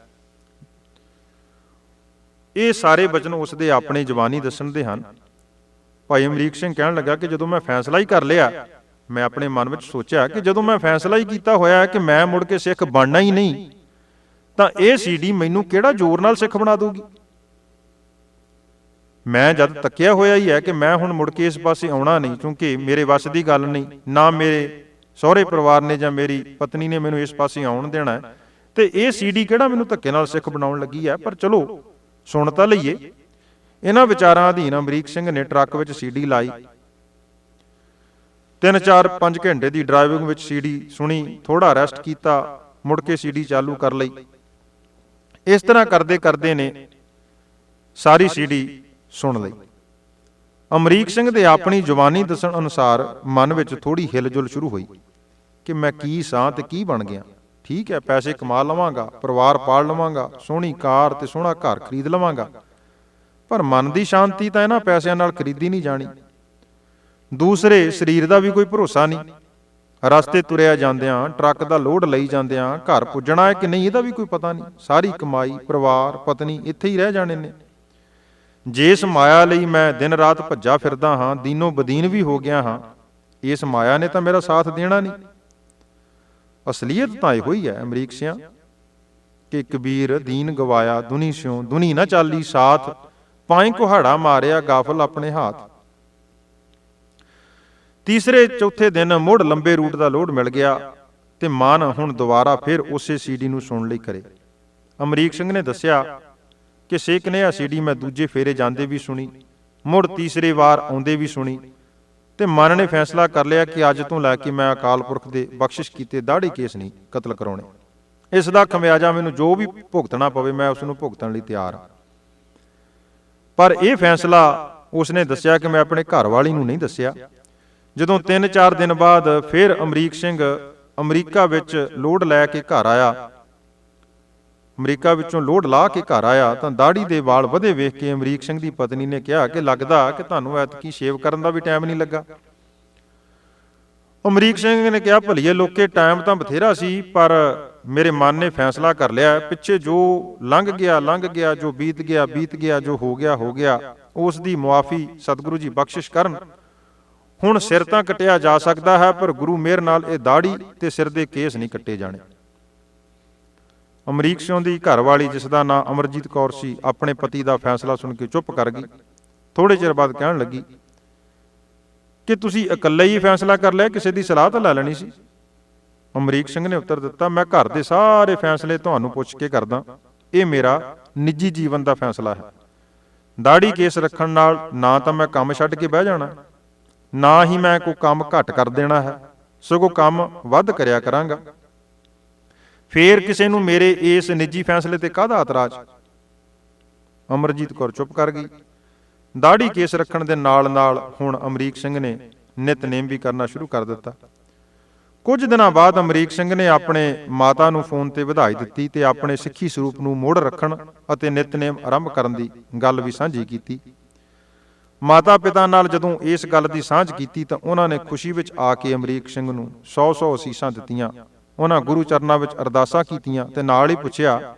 ਇਹ ਸਾਰੇ ਬਚਨ ਉਸ ਦੇ ਆਪਣੇ ਜ਼ਬਾਨੀ ਦੱਸਣ ਦੇ ਹਨ। ਭਾਈ ਅਮਰੀਕ ਸਿੰਘ ਕਹਿਣ ਲੱਗਾ ਕਿ ਜਦੋਂ ਮੈਂ ਫੈਸਲਾ ਹੀ ਕਰ ਲਿਆ, ਮੈਂ ਆਪਣੇ ਮਨ ਵਿੱਚ ਸੋਚਿਆ ਕਿ ਜਦੋਂ ਮੈਂ ਫੈਸਲਾ ਹੀ ਕੀਤਾ ਹੋਇਆ ਹੈ ਕਿ ਮੈਂ ਮੁੜ ਕੇ ਸਿੱਖ ਬਣਨਾ ਹੀ ਨਹੀਂ, ਤਾਂ ਇਹ ਸੀਡੀ ਮੈਨੂੰ ਕਿਹੜਾ ਜ਼ੋਰ ਨਾਲ ਸਿੱਖ ਬਣਾ ਦੂਗੀ ਮੈਂ ਜਦ ਤੱਕਿਆ ਹੋਇਆ ਹੀ ਹੈ ਕਿ ਮੈਂ ਹੁਣ ਮੁੜ ਕੇ ਇਸ ਪਾਸੇ ਆਉਣਾ ਨਹੀਂ, ਕਿਉਂਕਿ ਮੇਰੇ ਵੱਸ ਦੀ ਗੱਲ ਨਹੀਂ, ਨਾ ਮੇਰੇ ਸਹੁਰੇ ਪਰਿਵਾਰ ਨੇ ਜਾਂ ਮੇਰੀ ਪਤਨੀ ਨੇ ਮੈਨੂੰ ਇਸ ਪਾਸੇ ਆਉਣ ਦੇਣਾ ਹੈ। ਤੇ ਇਹ ਸੀਡੀ ਕਿਹੜਾ ਮੈਨੂੰ ਧੱਕੇ ਨਾਲ ਸਿੱਖ ਬਣਾਉਣ ਲੱਗੀ ਹੈ? ਪਰ ਚਲੋ, ਸੁਣ ਤਾਂ ਲਈਏ। ਇਹਨਾਂ ਵਿਚਾਰਾਂ ਅਧੀਨ ਅਮਰੀਕ ਸਿੰਘ ਨੇ ਟਰੱਕ ਵਿੱਚ ਸੀਡੀ ਲਾਈ। 3-4 5 ਘੰਟੇ ਦੀ ਡਰਾਈਵਿੰਗ ਵਿੱਚ ਸੀਡੀ ਸੁਣੀ ਥੋੜਾ ਰੈਸਟ ਕੀਤਾ, ਮੁੜ ਕੇ ਸੀਡੀ ਚਾਲੂ ਕਰ ਲਈ। ਇਸ ਤਰ੍ਹਾਂ ਕਰਦੇ ਕਰਦੇ ਨੇ ਸਾਰੀ ਸੀਡੀ ਸੁਣ ਲਈ। ਅਮਰੀਕ ਸਿੰਘ ਦੇ ਆਪਣੀ ਜਵਾਨੀ ਦੱਸਣ ਅਨੁਸਾਰ ਮਨ ਵਿੱਚ ਥੋੜੀ ਹਿਲਜੁਲ ਸ਼ੁਰੂ ਹੋਈ। ਕਿ ਮੈਂ ਕੀ ਸਾਂ ਤੇ ਕੀ ਬਣ ਗਿਆ। ਠੀਕ ਹੈ, ਪੈਸੇ ਕਮਾ ਲਵਾਂਗਾ, ਪਰਿਵਾਰ ਪਾਲ ਲਵਾਂਗਾ, ਸੋਹਣੀ ਕਾਰ ਤੇ ਸੋਹਣਾ ਘਰ ਖਰੀਦ ਲਵਾਂਗਾ। ਪਰ ਮਨ ਦੀ ਸ਼ਾਂਤੀ ਤਾਂ ਇਹਨਾਂ ਪੈਸਿਆਂ ਨਾਲ ਖਰੀਦੀ ਨਹੀਂ ਜਾਣੀ। ਦੂਸਰੇ, ਸਰੀਰ ਦਾ ਵੀ ਕੋਈ ਭਰੋਸਾ ਨਹੀਂ। ਰਸਤੇ ਤੁਰਿਆ ਜਾਂਦਿਆਂ, ਟਰੱਕ ਦਾ ਲੋਡ ਲਈ ਜਾਂਦਿਆਂ, ਘਰ ਪੁੱਜਣਾ ਹੈ ਕਿ ਨਹੀਂ, ਇਹਦਾ ਵੀ ਕੋਈ ਪਤਾ ਨਹੀਂ। ਸਾਰੀ ਕਮਾਈ, ਪਰਿਵਾਰ, ਪਤਨੀ ਇੱਥੇ ਹੀ ਰਹਿ ਜਾਣੇ ਨੇ। ਜੇ ਇਸ ਮਾਇਆ ਲਈ ਮੈਂ ਦਿਨ ਰਾਤ ਭੱਜਾ ਫਿਰਦਾ ਹਾਂ, ਦੀਨੋ ਬਦੀਨ ਵੀ ਹੋ ਗਿਆ ਹਾਂ। ਇਸ ਮਾਇਆ ਨੇ ਤਾਂ ਮੇਰਾ ਸਾਥ ਦੇਣਾ ਨਹੀਂ। ਅਸਲੀਅਤ ਤਾਂ ਇਹੋ ਹੀ ਹੈ ਅਮਰੀਕ ਸਿਆਂ, ਕਿ ਕਬੀਰ ਦੀਨ ਗਵਾਇਆ ਦੁਨੀ ਸਿਉ, ਦੁਨੀ ਨਾ ਚਾਲੀ ਸਾਥ ਪਾਏ ਕੁਹਾੜਾ ਮਾਰਿਆ ਗਾਫਲ ਆਪਣੇ ਹੱਥ। ਤੀਸਰੇ ਚੌਥੇ ਦਿਨ ਮੁੜ ਲੰਬੇ ਰੂਟ ਦਾ ਲੋਡ ਮਿਲ ਗਿਆ ਤੇ ਮਾਨ ਹੁਣ ਦੁਬਾਰਾ ਫਿਰ ਉਸੇ ਸੀਡੀ ਨੂੰ ਸੁਣਨ ਲਈ ਕਰੇ ਅਮਰੀਕ ਸਿੰਘ ਨੇ ਦੱਸਿਆ ਕਿ ਸੇਕ ਨੇ ਆ ਸੀਡੀ ਮੈਂ ਦੂਜੇ ਫੇਰੇ ਜਾਂਦੇ ਵੀ ਸੁਣੀ, ਮੁੜ ਤੀਸਰੇ ਵਾਰ ਆਉਂਦੇ ਵੀ ਸੁਣੀ ਤੇ ਮਨ ਨੇ ਫੈਸਲਾ ਕਰ ਲਿਆ ਕਿ ਅੱਜ ਤੋਂ ਲੈ ਕੇ ਮੈਂ ਅਕਾਲ ਪੁਰਖ ਦੇ ਬਖਸ਼ਿਸ਼ ਕੀਤੇ ਦਾੜੀ ਕੇਸ ਨਹੀਂ ਕਤਲ ਕਰਾਉਣੇ। ਇਸ ਦਾ ਖਮਿਆਜਾ ਮੈਨੂੰ ਜੋ ਵੀ ਭੁਗਤਣਾ ਪਵੇ ਮੈਂ ਉਸ ਨੂੰ ਭੁਗਤਣ ਲਈ ਤਿਆਰ ਹਾਂ। ਪਰ ਇਹ ਫੈਸਲਾ ਉਸਨੇ ਦੱਸਿਆ ਕਿ ਮੈਂ ਆਪਣੇ ਘਰ ਵਾਲੀ ਨੂੰ ਨਹੀਂ ਦੱਸਿਆ। ਜਦੋਂ 3-4 ਦਿਨ ਬਾਅਦ ਫਿਰ ਅਮਰੀਕ ਸਿੰਘ ਅਮਰੀਕਾ ਵਿੱਚ ਲੋਡ ਲੈ ਕੇ ਘਰ ਆਇਆ ਅਮਰੀਕਾ ਵਿੱਚੋਂ ਲੋਡ ਲਾ ਕੇ ਘਰ ਆਇਆ ਤਾਂ ਦਾੜੀ ਦੇ ਵਾਲ ਵਧੇ ਵੇਖ ਕੇ ਅਮਰੀਕ ਸਿੰਘ ਦੀ ਪਤਨੀ ਨੇ ਕਿਹਾ ਕਿ ਲੱਗਦਾ ਕਿ ਤੁਹਾਨੂੰ ਐਤਕੀ ਸ਼ੇਵ ਕਰਨ ਦਾ ਵੀ ਟਾਈਮ ਨਹੀਂ ਲੱਗਾ। ਅਮਰੀਕ ਸਿੰਘ ਨੇ ਕਿਹਾ, ਭਲੀਏ ਲੋਕੇ ਟਾਈਮ ਤਾਂ ਬਥੇਰਾ ਸੀ, ਪਰ ਮੇਰੇ ਮਨ ਨੇ ਫੈਸਲਾ ਕਰ ਲਿਆ, ਪਿੱਛੇ ਜੋ ਲੰਘ ਗਿਆ ਲੰਘ ਗਿਆ, ਜੋ ਬੀਤ ਗਿਆ ਬੀਤ ਗਿਆ, ਜੋ ਹੋ ਗਿਆ ਹੋ ਗਿਆ, ਉਸ ਦੀ ਮੁਆਫੀ ਸਤਿਗੁਰੂ ਜੀ ਬਖਸ਼ਿਸ਼ ਕਰਨ। ਹੁਣ ਸਿਰ ਤਾਂ ਕਟਿਆ ਜਾ ਸਕਦਾ ਹੈ, ਪਰ ਗੁਰੂ ਮਿਹਰ ਨਾਲ ਇਹ ਦਾੜੀ ਤੇ ਸਿਰ ਦੇ ਕੇਸ ਨਹੀਂ ਕੱਟੇ ਜਾਣੇ। ਅਮਰੀਕ ਸਿੰਘ ਦੀ ਘਰਵਾਲੀ ਜਿਸ ਦਾ ਨਾਂ ਅਮਰਜੀਤ ਕੌਰ ਸੀ, ਆਪਣੇ ਪਤੀ ਦਾ ਫੈਸਲਾ ਸੁਣ ਕੇ ਚੁੱਪ ਕਰ ਗਈ। ਥੋੜੇ ਚਿਰ ਬਾਅਦ ਕਹਿਣ ਲੱਗੀ, ਕਿ ਤੁਸੀਂ ਇਕੱਲੇ ਹੀ ਫੈਸਲਾ ਕਰ ਲਿਆ, ਕਿਸੇ ਦੀ ਸਲਾਹ ਤਾਂ ਲੈ ਲੈਣੀ ਸੀ? ਅਮਰੀਕ ਸਿੰਘ ਨੇ ਉੱਤਰ ਦਿੱਤਾ, ਮੈਂ ਘਰ ਦੇ ਸਾਰੇ ਫੈਸਲੇ ਤੁਹਾਨੂੰ ਪੁੱਛ ਕੇ ਕਰਦਾ। ਇਹ ਮੇਰਾ ਨਿੱਜੀ ਜੀਵਨ ਦਾ ਫੈਸਲਾ ਹੈ। ਦਾੜੀ ਕੇਸ ਰੱਖਣ ਨਾਲ ਨਾ ਤਾਂ ਮੈਂ ਕੰਮ ਛੱਡ ਕੇ ਬਹਿ ਜਾਣਾ, ਨਾ ਹੀ ਮੈਂ ਕੋਈ ਕੰਮ ਘੱਟ ਕਰ ਦੇਣਾ ਹੈ। ਸਗੋਂ ਕੰਮ ਵੱਧ ਕਰਿਆ ਕਰਾਂਗਾ। ਫੇਰ ਕਿਸੇ ਨੂੰ ਮੇਰੇ ਇਸ ਨਿੱਜੀ ਫੈਸਲੇ ਤੇ ਕਾਹਦਾ ਇਤਰਾਜ਼? ਅਮਰਜੀਤ ਕੌਰ ਚੁੱਪ ਕਰ ਗਈ। ਦਾੜੀ ਕੇਸ ਰੱਖਣ ਦੇ ਨਾਲ ਨਾਲ ਹੁਣ ਅਮਰੀਕ ਸਿੰਘ ਨੇ ਨਿਤਨੇਮ ਵੀ ਕਰਨਾ ਸ਼ੁਰੂ ਕਰ ਦਿੱਤਾ। ਕੁਝ ਦਿਨਾਂ ਬਾਅਦ ਅਮਰੀਕ ਸਿੰਘ ਨੇ ਆਪਣੇ ਮਾਤਾ ਨੂੰ ਫੋਨ ਤੇ ਵਧਾਈ ਦਿੱਤੀ ਤੇ ਆਪਣੇ ਸਿੱਖੀ ਸਰੂਪ ਨੂੰ ਮੋੜ ਰੱਖਣ ਅਤੇ ਨਿਤਨੇਮ ਆਰੰਭ ਕਰਨ ਦੀ ਗੱਲ ਵੀ ਸਾਂਝੀ ਕੀਤੀ। ਮਾਤਾ ਪਿਤਾ ਨਾਲ ਜਦੋਂ ਇਸ ਗੱਲ ਦੀ ਸਾਂਝ ਕੀਤੀ ਤਾਂ ਉਹਨਾਂ ਨੇ ਖੁਸ਼ੀ ਵਿੱਚ ਆ ਕੇ ਅਮਰੀਕ ਸਿੰਘ ਨੂੰ 100-100 ਅਸੀਸਾਂ ਦਿੱਤੀਆਂ। ਉਹਨਾਂ ਗੁਰੂ ਚਰਨਾਂ ਵਿੱਚ ਅਰਦਾਸਾਂ ਕੀਤੀਆਂ ਤੇ ਨਾਲ ਹੀ ਪੁੱਛਿਆ,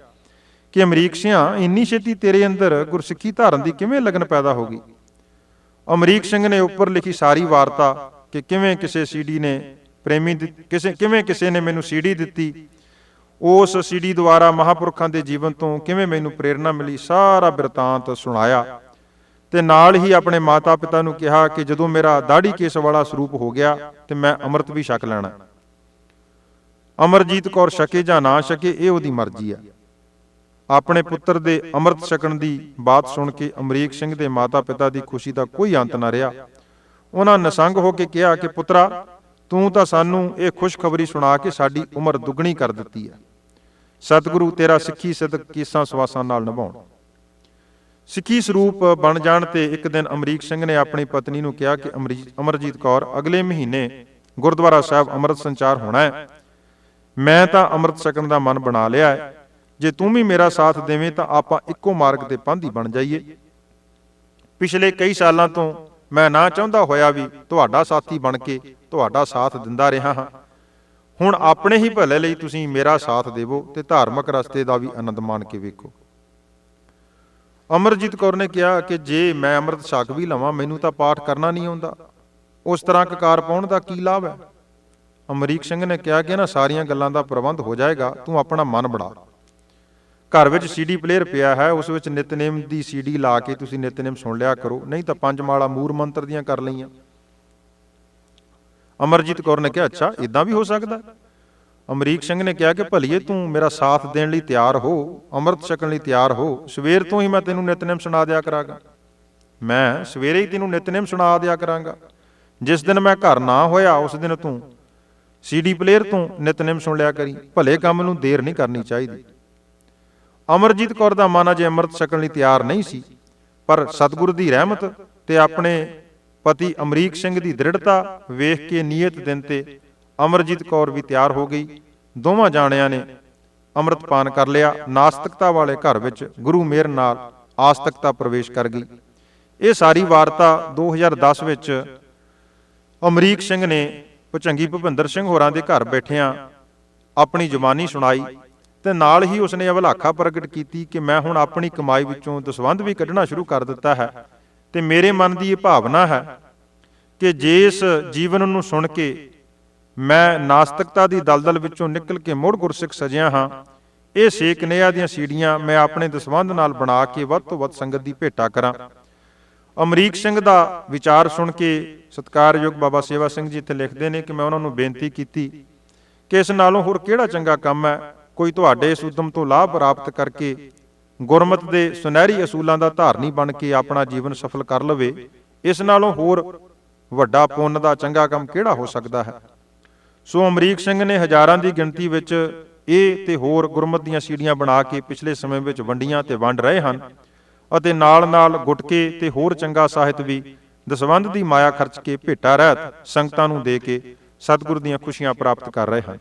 ਕਿ ਅਮਰੀਕ ਸਿਆਂ, ਇੰਨੀ ਛੇਤੀ ਤੇਰੇ ਅੰਦਰ ਗੁਰਸਿੱਖੀ ਧਾਰਨ ਦੀ ਕਿਵੇਂ ਲਗਨ ਪੈਦਾ ਹੋ ਗਈ? ਅਮਰੀਕ ਸਿੰਘ ਨੇ ਉੱਪਰ ਲਿਖੀ ਸਾਰੀ ਵਾਰਤਾ ਕਿ ਕਿਵੇਂ ਕਿਸੇ ਸੀਡੀ ਨੇ ਪ੍ਰੇਮੀ ਦੀ- ਕਿਸੇ, ਕਿਵੇਂ ਕਿਸੇ ਨੇ ਮੈਨੂੰ ਸੀਡੀ ਦਿੱਤੀ, ਉਸ ਸੀਡੀ ਦੁਆਰਾ ਮਹਾਪੁਰਖਾਂ ਦੇ ਜੀਵਨ ਤੋਂ ਕਿਵੇਂ ਮੈਨੂੰ ਪ੍ਰੇਰਣਾ ਮਿਲੀ, ਸਾਰਾ ਬਿਰਤਾਂਤ ਸੁਣਾਇਆ ਤੇ ਨਾਲ ਹੀ ਆਪਣੇ ਮਾਤਾ ਪਿਤਾ ਨੂੰ ਕਿਹਾ ਕਿ ਜਦੋਂ ਮੇਰਾ ਦਾੜੀ ਕੇਸ ਵਾਲਾ ਸਰੂਪ ਹੋ ਗਿਆ ਤੇ ਮੈਂ ਅੰਮ੍ਰਿਤ ਵੀ ਛਕ ਲੈਣਾ। ਅਮਰਜੀਤ ਕੌਰ ਛਕੇ ਜਾਂ ਨਾ ਛਕੇ, ਇਹ ਉਹਦੀ ਮਰਜ਼ੀ ਆ। ਆਪਣੇ ਪੁੱਤਰ ਦੇ ਅੰਮ੍ਰਿਤ ਛਕਣ ਦੀ ਬਾਤ ਸੁਣ ਕੇ ਅਮਰੀਕ ਸਿੰਘ ਦੇ ਮਾਤਾ ਪਿਤਾ ਦੀ ਖੁਸ਼ੀ ਦਾ ਕੋਈ ਅੰਤ ਨਾ ਰਿਹਾ। ਉਹਨਾਂ ਨਸੰਗ ਹੋ ਕੇ ਕਿਹਾ ਕਿ, ਪੁੱਤਰਾ, ਤੂੰ ਤਾਂ ਸਾਨੂੰ ਇਹ ਖੁਸ਼ਖਬਰੀ ਸੁਣਾ ਕੇ ਸਾਡੀ ਉਮਰ ਦੁੱਗਣੀ ਕਰ ਦਿੱਤੀ ਹੈ ਸਤਿਗੁਰੂ ਤੇਰਾ ਸਿੱਖੀ ਸਿਦਕ ਕੀਸਾਂ ਸਵਾਸਾਂ ਨਾਲ ਨਿਭਾਉਣ। ਸਿੱਖੀ ਸਰੂਪ ਬਣ ਜਾਣ ਤੇ ਇੱਕ ਦਿਨ ਅਮਰੀਕ ਸਿੰਘ ਨੇ ਆਪਣੀ ਪਤਨੀ ਨੂੰ ਕਿਹਾ ਕਿ, ਅਮਰੀ- ਅਮਰਜੀਤ ਕੌਰ, ਅਗਲੇ ਮਹੀਨੇ ਗੁਰਦੁਆਰਾ ਸਾਹਿਬ ਅੰਮ੍ਰਿਤ ਸੰਚਾਰ ਹੋਣਾ ਹੈ। ਮੈਂ ਤਾਂ ਅੰਮ੍ਰਿਤ ਛਕਣ ਦਾ ਮਨ ਬਣਾ ਲਿਆ ਹੈ। ਜੇ ਤੂੰ ਵੀ ਮੇਰਾ ਸਾਥ ਦੇਵੇਂ ਤਾਂ ਆਪਾਂ ਇੱਕੋ ਮਾਰਗ ਤੇ ਪੰਧੀ ਬਣ ਜਾਈਏ। ਪਿਛਲੇ ਕਈ ਸਾਲਾਂ ਤੋਂ ਮੈਂ ਨਾ ਚਾਹੁੰਦਾ ਹੋਇਆ ਵੀ ਤੁਹਾਡਾ ਸਾਥੀ ਬਣ ਕੇ ਤੁਹਾਡਾ ਸਾਥ ਦਿੰਦਾ ਰਿਹਾ ਹਾਂ। ਹੁਣ ਆਪਣੇ ਹੀ ਭਲੇ ਲਈ ਤੁਸੀਂ ਮੇਰਾ ਸਾਥ ਦੇਵੋ ਤੇ ਧਾਰਮਿਕ ਰਸਤੇ ਦਾ ਵੀ ਆਨੰਦ ਮਾਣ ਕੇ ਵੇਖੋ। ਅਮਰਜੀਤ ਕੌਰ ਨੇ ਕਿਹਾ ਕਿ ਜੇ ਮੈਂ ਅੰਮ੍ਰਿਤ ਛਕ ਵੀ ਲਵਾਂ, ਮੈਨੂੰ ਤਾਂ ਪਾਠ ਕਰਨਾ ਨਹੀਂ ਆਉਂਦਾ। ਉਸ ਤਰ੍ਹਾਂ ਕਕਾਰ ਪਾਉਣ ਦਾ ਕੀ ਲਾਭ ਹੈ? ਅਮਰੀਕ ਸਿੰਘ ਨੇ ਕਿਹਾ ਕਿ ਨਾ ਸਾਰੀਆਂ ਗੱਲਾਂ ਦਾ ਪ੍ਰਬੰਧ ਹੋ ਜਾਏਗਾ, ਤੂੰ ਆਪਣਾ ਮਨ ਬਣਾ। ਘਰ ਵਿੱਚ ਸੀਡੀ ਪਲੇਅਰ ਪਿਆ ਹੈ, ਉਸ ਵਿੱਚ ਨਿਤਨੇਮ ਦੀ ਸੀਡੀ ਲਾ ਕੇ ਤੁਸੀਂ ਨਿਤਨੇਮ ਸੁਣ ਲਿਆ ਕਰੋ, ਨਹੀਂ ਤਾਂ ਪੰਜ ਮਾਲਾ ਮੂਰ ਮੰਤਰ ਦੀਆਂ ਕਰ ਲਈਆਂ। ਅਮਰਜੀਤ ਕੌਰ ਨੇ ਕਿਹਾ, ਅੱਛਾ ਇਦਾਂ ਵੀ ਹੋ ਸਕਦਾ? ਅਮਰੀਕ ਸਿੰਘ ਨੇ ਕਿਹਾ ਕਿ ਭਲੀਏ ਤੂੰ ਮੇਰਾ ਸਾਥ ਦੇਣ ਲਈ ਤਿਆਰ ਹੋ, ਅੰਮ੍ਰਿਤ ਛਕਣ ਲਈ ਤਿਆਰ ਹੋ, ਸਵੇਰ ਤੋਂ ਹੀ ਮੈਂ ਤੈਨੂੰ ਨਿਤਨੇਮ ਸੁਣਾ ਦਿਆ ਕਰਾਂਗਾ। ਮੈਂ ਸਵੇਰੇ ਹੀ ਤੈਨੂੰ ਨਿਤਨੇਮ ਸੁਣਾ ਦਿਆ ਕਰਾਂਗਾ। ਜਿਸ ਦਿਨ ਮੈਂ ਘਰ ਨਾ ਹੋਇਆ, ਉਸ ਦਿਨ ਤੂੰ ਸੀਡੀ ਪਲੇਅਰ ਤੋਂ ਨਿਤਨੇਮ ਸੁਣ ਲਿਆ ਕਰੀ, ਭਲੇ ਕੰਮ ਨੂੰ ਦੇਰ ਨਹੀਂ ਕਰਨੀ ਚਾਹੀਦੀ। ਅਮਰਜੀਤ ਕੌਰ ਦਾ ਮਨ ਅਜੇ ਅੰਮ੍ਰਿਤ ਛਕਣ ਲਈ ਤਿਆਰ ਨਹੀਂ ਸੀ, ਪਰ ਸਤਿਗੁਰੂ ਦੀ ਰਹਿਮਤ ਤੇ ਆਪਣੇ ਪਤੀ ਅਮਰੀਕ ਸਿੰਘ ਦੀ ਦ੍ਰਿੜਤਾ ਵੇਖ ਕੇ ਨੀਅਤ ਦਿਨ ਤੇ ਅਮਰਜੀਤ ਕੌਰ ਵੀ ਤਿਆਰ ਹੋ ਗਈ। ਦੋਵਾਂ ਜਾਣਿਆਂ ਨੇ ਅੰਮ੍ਰਿਤਪਾਨ ਕਰ ਲਿਆ। ਨਾਸਤਿਕਤਾ ਵਾਲੇ ਘਰ ਵਿੱਚ ਗੁਰੂ ਮੇਰ ਨਾਲ ਆਸਤਿਕਤਾ ਪ੍ਰਵੇਸ਼ ਕਰ ਗਈ। ਇਹ ਸਾਰੀ ਵਾਰਤਾ 2010 ਵਿੱਚ ਅਮਰੀਕ ਸਿੰਘ ਨੇ ਭੁਚੰਗੀ ਭੁਪਿੰਦਰ ਸਿੰਘ ਹੋਰਾਂ ਦੇ ਘਰ ਬੈਠਿਆਂ ਆਪਣੀ ਜ਼ੁਬਾਨੀ ਸੁਣਾਈ ਤੇ ਨਾਲ ਹੀ ਉਸਨੇ ਅਵਲਾਖਾ ਪ੍ਰਗਟ ਕੀਤੀ ਕਿ ਮੈਂ ਹੁਣ ਆਪਣੀ ਕਮਾਈ ਵਿੱਚੋਂ ਦਸਵੰਧ ਵੀ ਕੱਢਣਾ ਸ਼ੁਰੂ ਕਰ ਦਿੱਤਾ ਹੈ ਤੇ ਮੇਰੇ ਮਨ ਦੀ ਇਹ ਭਾਵਨਾ ਹੈ ਕਿ ਜੇ ਇਸ ਜੀਵਨ ਨੂੰ ਸੁਣ ਕੇ ਮੈਂ ਨਾਸਤਿਕਤਾ ਦੀ ਦਲਦਲ ਵਿੱਚੋਂ ਨਿਕਲ ਕੇ ਮੁੜ ਗੁਰਸਿੱਖ ਸਜਿਆ ਹਾਂ, ਇਹ ਸੇਕ ਨਿਆ ਦੀਆਂ ਸੀੜੀਆਂ ਮੈਂ ਆਪਣੇ ਦਸਵੰਧ ਨਾਲ ਬਣਾ ਕੇ ਵੱਧ ਤੋਂ ਵੱਧ ਸੰਗਤ ਦੀ ਭੇਟਾ ਕਰਾਂ। ਅਮਰੀਕ ਸਿੰਘ ਦਾ ਵਿਚਾਰ ਸੁਣ ਕੇ ਸਤਿਕਾਰਯੋਗ ਬਾਬਾ ਸੇਵਾ ਸਿੰਘ ਜੀ ਇੱਥੇ ਲਿਖਦੇ ਨੇ ਕਿ ਮੈਂ ਉਹਨਾਂ ਨੂੰ ਬੇਨਤੀ ਕੀਤੀ ਕਿ ਇਸ ਨਾਲੋਂ ਹੋਰ ਕਿਹੜਾ ਚੰਗਾ ਕੰਮ ਹੈ? ਕੋਈ ਤੁਹਾਡੇ ਇਸ ਉਦਮ ਤੋਂ ਲਾਭ ਪ੍ਰਾਪਤ ਕਰਕੇ ਗੁਰਮਤ ਦੇ ਸੁਨਹਿਰੀ ਅਸੂਲਾਂ ਦਾ ਧਾਰਨੀ ਬਣ ਕੇ ਆਪਣਾ ਜੀਵਨ ਸਫਲ ਕਰ ਲਵੇ, ਇਸ ਨਾਲੋਂ ਹੋਰ ਵੱਡਾ ਪੁੰਨ ਦਾ ਚੰਗਾ ਕੰਮ ਕਿਹੜਾ ਹੋ ਸਕਦਾ ਹੈ? ਸੋ ਅਮਰੀਕ ਸਿੰਘ ਨੇ ਹਜ਼ਾਰਾਂ ਦੀ ਗਿਣਤੀ ਵਿੱਚ ਇਹ ਤੇ ਹੋਰ ਗੁਰਮਤ ਦੀਆਂ ਸੀੜੀਆਂ ਬਣਾ ਕੇ ਪਿਛਲੇ ਸਮੇਂ ਵਿੱਚ ਵੰਡੀਆਂ ਤੇ ਵੰਡ ਰਹੇ ਹਨ। ਅਤੇ ਨਾਲ-ਨਾਲ ਗੁਟਕੇ ਤੇ ਹੋਰ ਚੰਗਾ ਸਾਹਿਤ ਵੀ, ਦਸਵੰਧ ਦੀ ਮਾਇਆ ਖਰਚ ਕੇ ਭੇਟਾ ਰਹਿਤ ਸੰਗਤਾਂ ਨੂੰ ਦੇ ਕੇ ਸਤਿਗੁਰ ਦੀਆਂ ਖੁਸ਼ੀਆਂ ਪ੍ਰਾਪਤ ਕਰ ਰਹੇ ਹਨ।